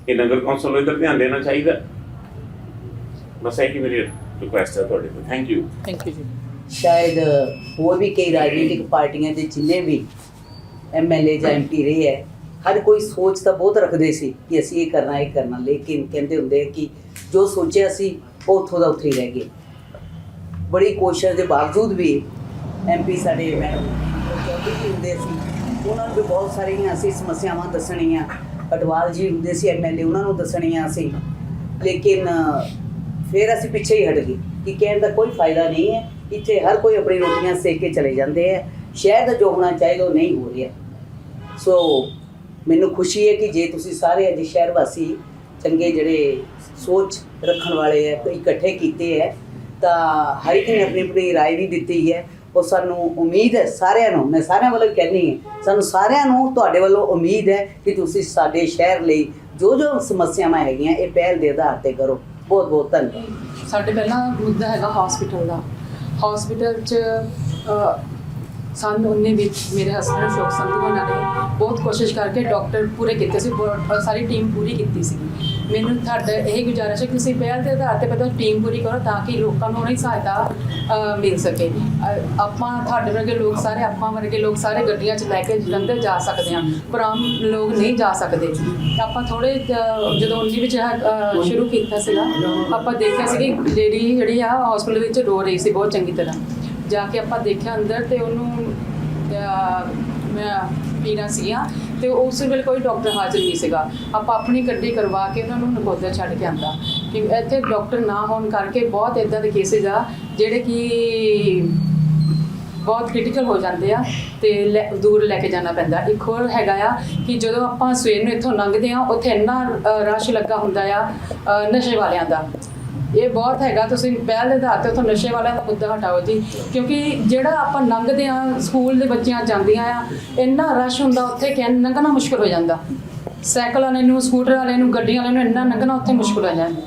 ਇਹ ਨਗਰ ਕੌਂਸਲ ਨੂੰ ਇਧਰ ਧਿਆਨ ਦੇਣਾ ਚਾਹੀਦਾ। ਬਸ ਇਹ ਹੀ ਮੇਰੀ ਰਿਕੁਐਸਟ ਹੈ ਤੁਹਾਡੇ ਤੋਂ ਥੈਂਕ ਯੂ ਥੈਂਕ ਯੂ ਜੀ। ਸ਼ਾਇਦ ਹੋਰ ਵੀ ਕਈ ਰਾਜਨੀਤਿਕ ਪਾਰਟੀਆਂ ਦੇ ਜਿੰਨੇ ਵੀ ਐਮਐਲਏ ਜਾਂ ਐਮਪੀ ਰਹੇ ਹੈ ਹਰ ਕੋਈ ਸੋਚ ਤਾਂ ਬਹੁਤ ਰੱਖਦੇ ਸੀ ਕਿ ਅਸੀਂ ਇਹ ਕਰਨਾ ਇਹ ਕਰਨਾ, ਲੇਕਿਨ ਕਹਿੰਦੇ ਹੁੰਦੇ ਆ ਕਿ ਜੋ ਸੋਚਿਆ ਸੀ, ਉਹ ਉੱਥੋਂ ਦਾ ਉੱਥੇ ਹੀ ਰਹਿ ਗਿਆ। ਬੜੀ ਕੋਸ਼ਿਸ਼ ਦੇ ਬਾਵਜੂਦ ਵੀ ਐਮਪੀ ਸਾਡੇ ਮੈਡਮ ਚੌਧਰੀ ਹੁੰਦੇ ਸੀ, ਉਹਨਾਂ ਨੂੰ ਵੀ ਬਹੁਤ ਸਾਰੀਆਂ ਅਸੀਂ ਸਮੱਸਿਆਵਾਂ ਦੱਸਣੀਆਂ, ਅਟਵਾਲ ਜੀ ਹੁੰਦੇ ਸੀ ਐਮਐਲਏ ਉਹਨਾਂ ਨੂੰ ਦੱਸਣੀਆਂ ਸੀ। ਲੇਕਿਨ ਫਿਰ ਅਸੀਂ ਪਿੱਛੇ ਹੀ ਹਟ ਗਏ ਕਿ ਕਹਿਣ ਦਾ ਕੋਈ ਫਾਇਦਾ ਨਹੀਂ ਹੈ, ਇੱਥੇ ਹਰ ਕੋਈ ਆਪਣੀ ਰੋਟੀਆਂ ਸੇਕ ਕੇ ਚਲੇ ਜਾਂਦੇ ਹੈ ਸ਼ਹਿਰ ਦਾ ਜੋ ਹੋਣਾ ਚਾਹੀਦਾ ਉਹ ਨਹੀਂ ਹੋ ਰਿਹਾ। ਸੋ ਮੈਨੂੰ ਖੁਸ਼ੀ ਹੈ ਕਿ ਜੇ ਤੁਸੀਂ ਸਾਰੇ ਅੱਜ ਸ਼ਹਿਰ ਵਾਸੀ ਚੰਗੇ ਜਿਹੜੇ ਸੋਚ ਰੱਖਣ ਵਾਲੇ ਹੈ ਕੋਈ ਇਕੱਠੇ ਕੀਤੇ ਹੈ ਤਾਂ ਹਰ ਇੱਕ ਨੇ ਆਪਣੀ ਆਪਣੀ رائے ਵੀ ਦਿੱਤੀ ਹੈ ਉਹ ਸਾਨੂੰ ਉਮੀਦ ਹੈ ਸਾਰਿਆਂ ਨੂੰ ਮੈਂ ਸਾਰਿਆਂ ਵੱਲੋਂ ਹੀ ਕਹਿੰਦੀ ਹਾਂ ਸਾਨੂੰ ਸਾਰਿਆਂ ਨੂੰ ਤੁਹਾਡੇ ਵੱਲੋਂ ਉਮੀਦ ਹੈ ਕਿ ਤੁਸੀਂ ਸਾਡੇ ਸ਼ਹਿਰ ਲਈ ਜੋ ਜੋ ਸਮੱਸਿਆਵਾਂ ਹੈਗੀਆਂ ਇਹ ਪਹਿਲ ਦੇ ਆਧਾਰ ਤੇ ਕਰੋ ਬਹੁਤ ਬਹੁਤ ਧੰਨਵਾਦ ਸਾਡੇ ਪਹਿਲਾ ਮੁੱਦਾ ਹੈਗਾ ਹਸਪੀਟਲ ਦਾ ਹਸਪੀਟਲ 'ਚ ਅ, ਸੰਨ 19 ਵਿੱਚ ਮੇਰੇ ਹਸਬੰਡ ਸ਼ੋਕ ਸੰਧੂ ਉਹਨਾਂ ਨੇ ਬਹੁਤ ਕੋਸ਼ਿਸ਼ ਕਰਕੇ ਡਾਕਟਰ ਪੂਰੇ ਕੀਤੇ ਸੀ, ਬਹੁਤ- ਸਾਰੀ ਟੀਮ ਪੂਰੀ ਕੀਤੀ ਸੀ। ਮੈਨੂੰ ਤੁਹਾਡਾ ਇਹ ਗੁਜ਼ਾਰਿਸ਼ ਹੈ ਕਿ ਤੁਸੀਂ ਪਹਿਲ ਦੇ ਆਧਾਰ ਤੇ ਪਹਿਲਾਂ ਟੀਮ ਪੂਰੀ ਕਰੋ ਤਾਂ ਕਿ ਲੋਕਾਂ ਨੂੰ ਉਹਦੀ ਸਹਾਇਤਾ ਮਿਲ ਸਕੇ। ਆਪਾਂ ਤੁਹਾਡੇ ਵਰਗੇ ਲੋਕ ਸਾਰੇ, ਆਪਾਂ ਵਰਗੇ ਲੋਕ ਸਾਰੇ ਗੱਡੀਆਂ 'ਚ ਲੈ ਕੇ ਜਲੰਧਰ ਜਾ ਸਕਦੇ ਹਾਂ। ਪਰ ਆਮ ਲੋਕ ਨਹੀਂ ਜਾ ਸਕਦੇ। ਆਪਾਂ ਥੋੜੇ ਜਦੋਂ 19 ਵਿੱਚ ਸ਼ੁਰੂ ਕੀਤਾ ਸੀਗਾ, ਆਪਾਂ ਦੇਖਿਆ ਸੀ ਕਿ ਲੇਡੀ ਜਿਹੜੀ ਆ ਹਸਪੀਟਲ ਵਿੱਚ ਰੋ ਰਹੀ ਸੀ, ਬਹੁਤ ਚੰਗੀ ਤਰ੍ਹਾਂ। ਜਾ ਕੇ ਆਪਾਂ ਦੇਖਿਆ ਅੰਦਰ ਤੇ ਉਹਨੂੰ ਮੈਂ ਪੀਣਾ ਸੀਗਾ ਤੇ ਉਸ ਵੇਲੇ ਕੋਈ ਡਾਕਟਰ ਹਾਜ਼ਰ ਨਹੀਂ ਸੀਗਾ। ਆਪਾਂ ਆਪਣੀ ਗੱਡੀ ਕਰਵਾ ਕੇ ਉਹਨਾਂ ਨੂੰ ਨਕੋਦਰ ਛੱਡ ਕੇ ਆਂਦਾ। ਕਿ ਇੱਥੇ ਡਾਕਟਰ ਨਾ ਹੋਣ ਕਰਕੇ ਬਹੁਤ ਇਦਾਂ ਦੇ ਕੇਸਿਸ ਆ, ਜਿਹੜੇ ਕਿ ਬਹੁਤ ਕ੍ਰਿਟੀਕਲ ਹੋ ਜਾਂਦੇ ਆ ਤੇ ਲੈ- ਦੂਰ ਲੈ ਕੇ ਜਾਣਾ ਪੈਂਦਾ। ਇੱਕ ਹੋਰ ਹੈਗਾ ਆ ਕਿ ਜਦੋਂ ਆਪਾਂ ਸਵੇਰ ਨੂੰ ਇੱਥੋਂ ਲੰਘਦੇ ਆ, ਉੱਥੇ ਇੰਨਾ ਰਸ਼ ਲੱਗਾ ਹੁੰਦਾ ਆ ਨਸ਼ੇ ਵਾਲਿਆਂ ਦਾ। ਇਹ ਬਹੁਤ ਹੈਗਾ, ਤੁਸੀਂ ਪਹਿਲ ਦੇ ਆਧਾਰ ਤੇ ਉੱਥੋਂ ਨਸ਼ੇ ਵਾਲਿਆਂ ਦਾ ਮੁੱਦਾ ਹਟਾਓ ਜੀ। ਕਿਉਂਕਿ ਜਿਹੜਾ ਆਪਾਂ ਲੰਘਦੇ ਆ ਸਕੂਲ ਦੇ ਬੱਚਿਆਂ ਜਾਂਦੀਆਂ ਆ, ਇੰਨਾ ਰਸ਼ ਹੁੰਦਾ ਉੱਥੇ ਕਿ ਲੰਘਣਾ ਮੁਸ਼ਕਲ ਹੋ ਜਾਂਦਾ। ਸਾਈਕਲ ਵਾਲੇ ਨੂੰ, ਸਕੂਟਰ ਵਾਲੇ ਨੂੰ, ਗੱਡੀਆਂ ਵਾਲੇ ਨੂੰ ਇੰਨਾ ਲੰਘਣਾ ਉੱਥੇ ਮੁਸ਼ਕਲ ਹੋ ਜਾਂਦਾ।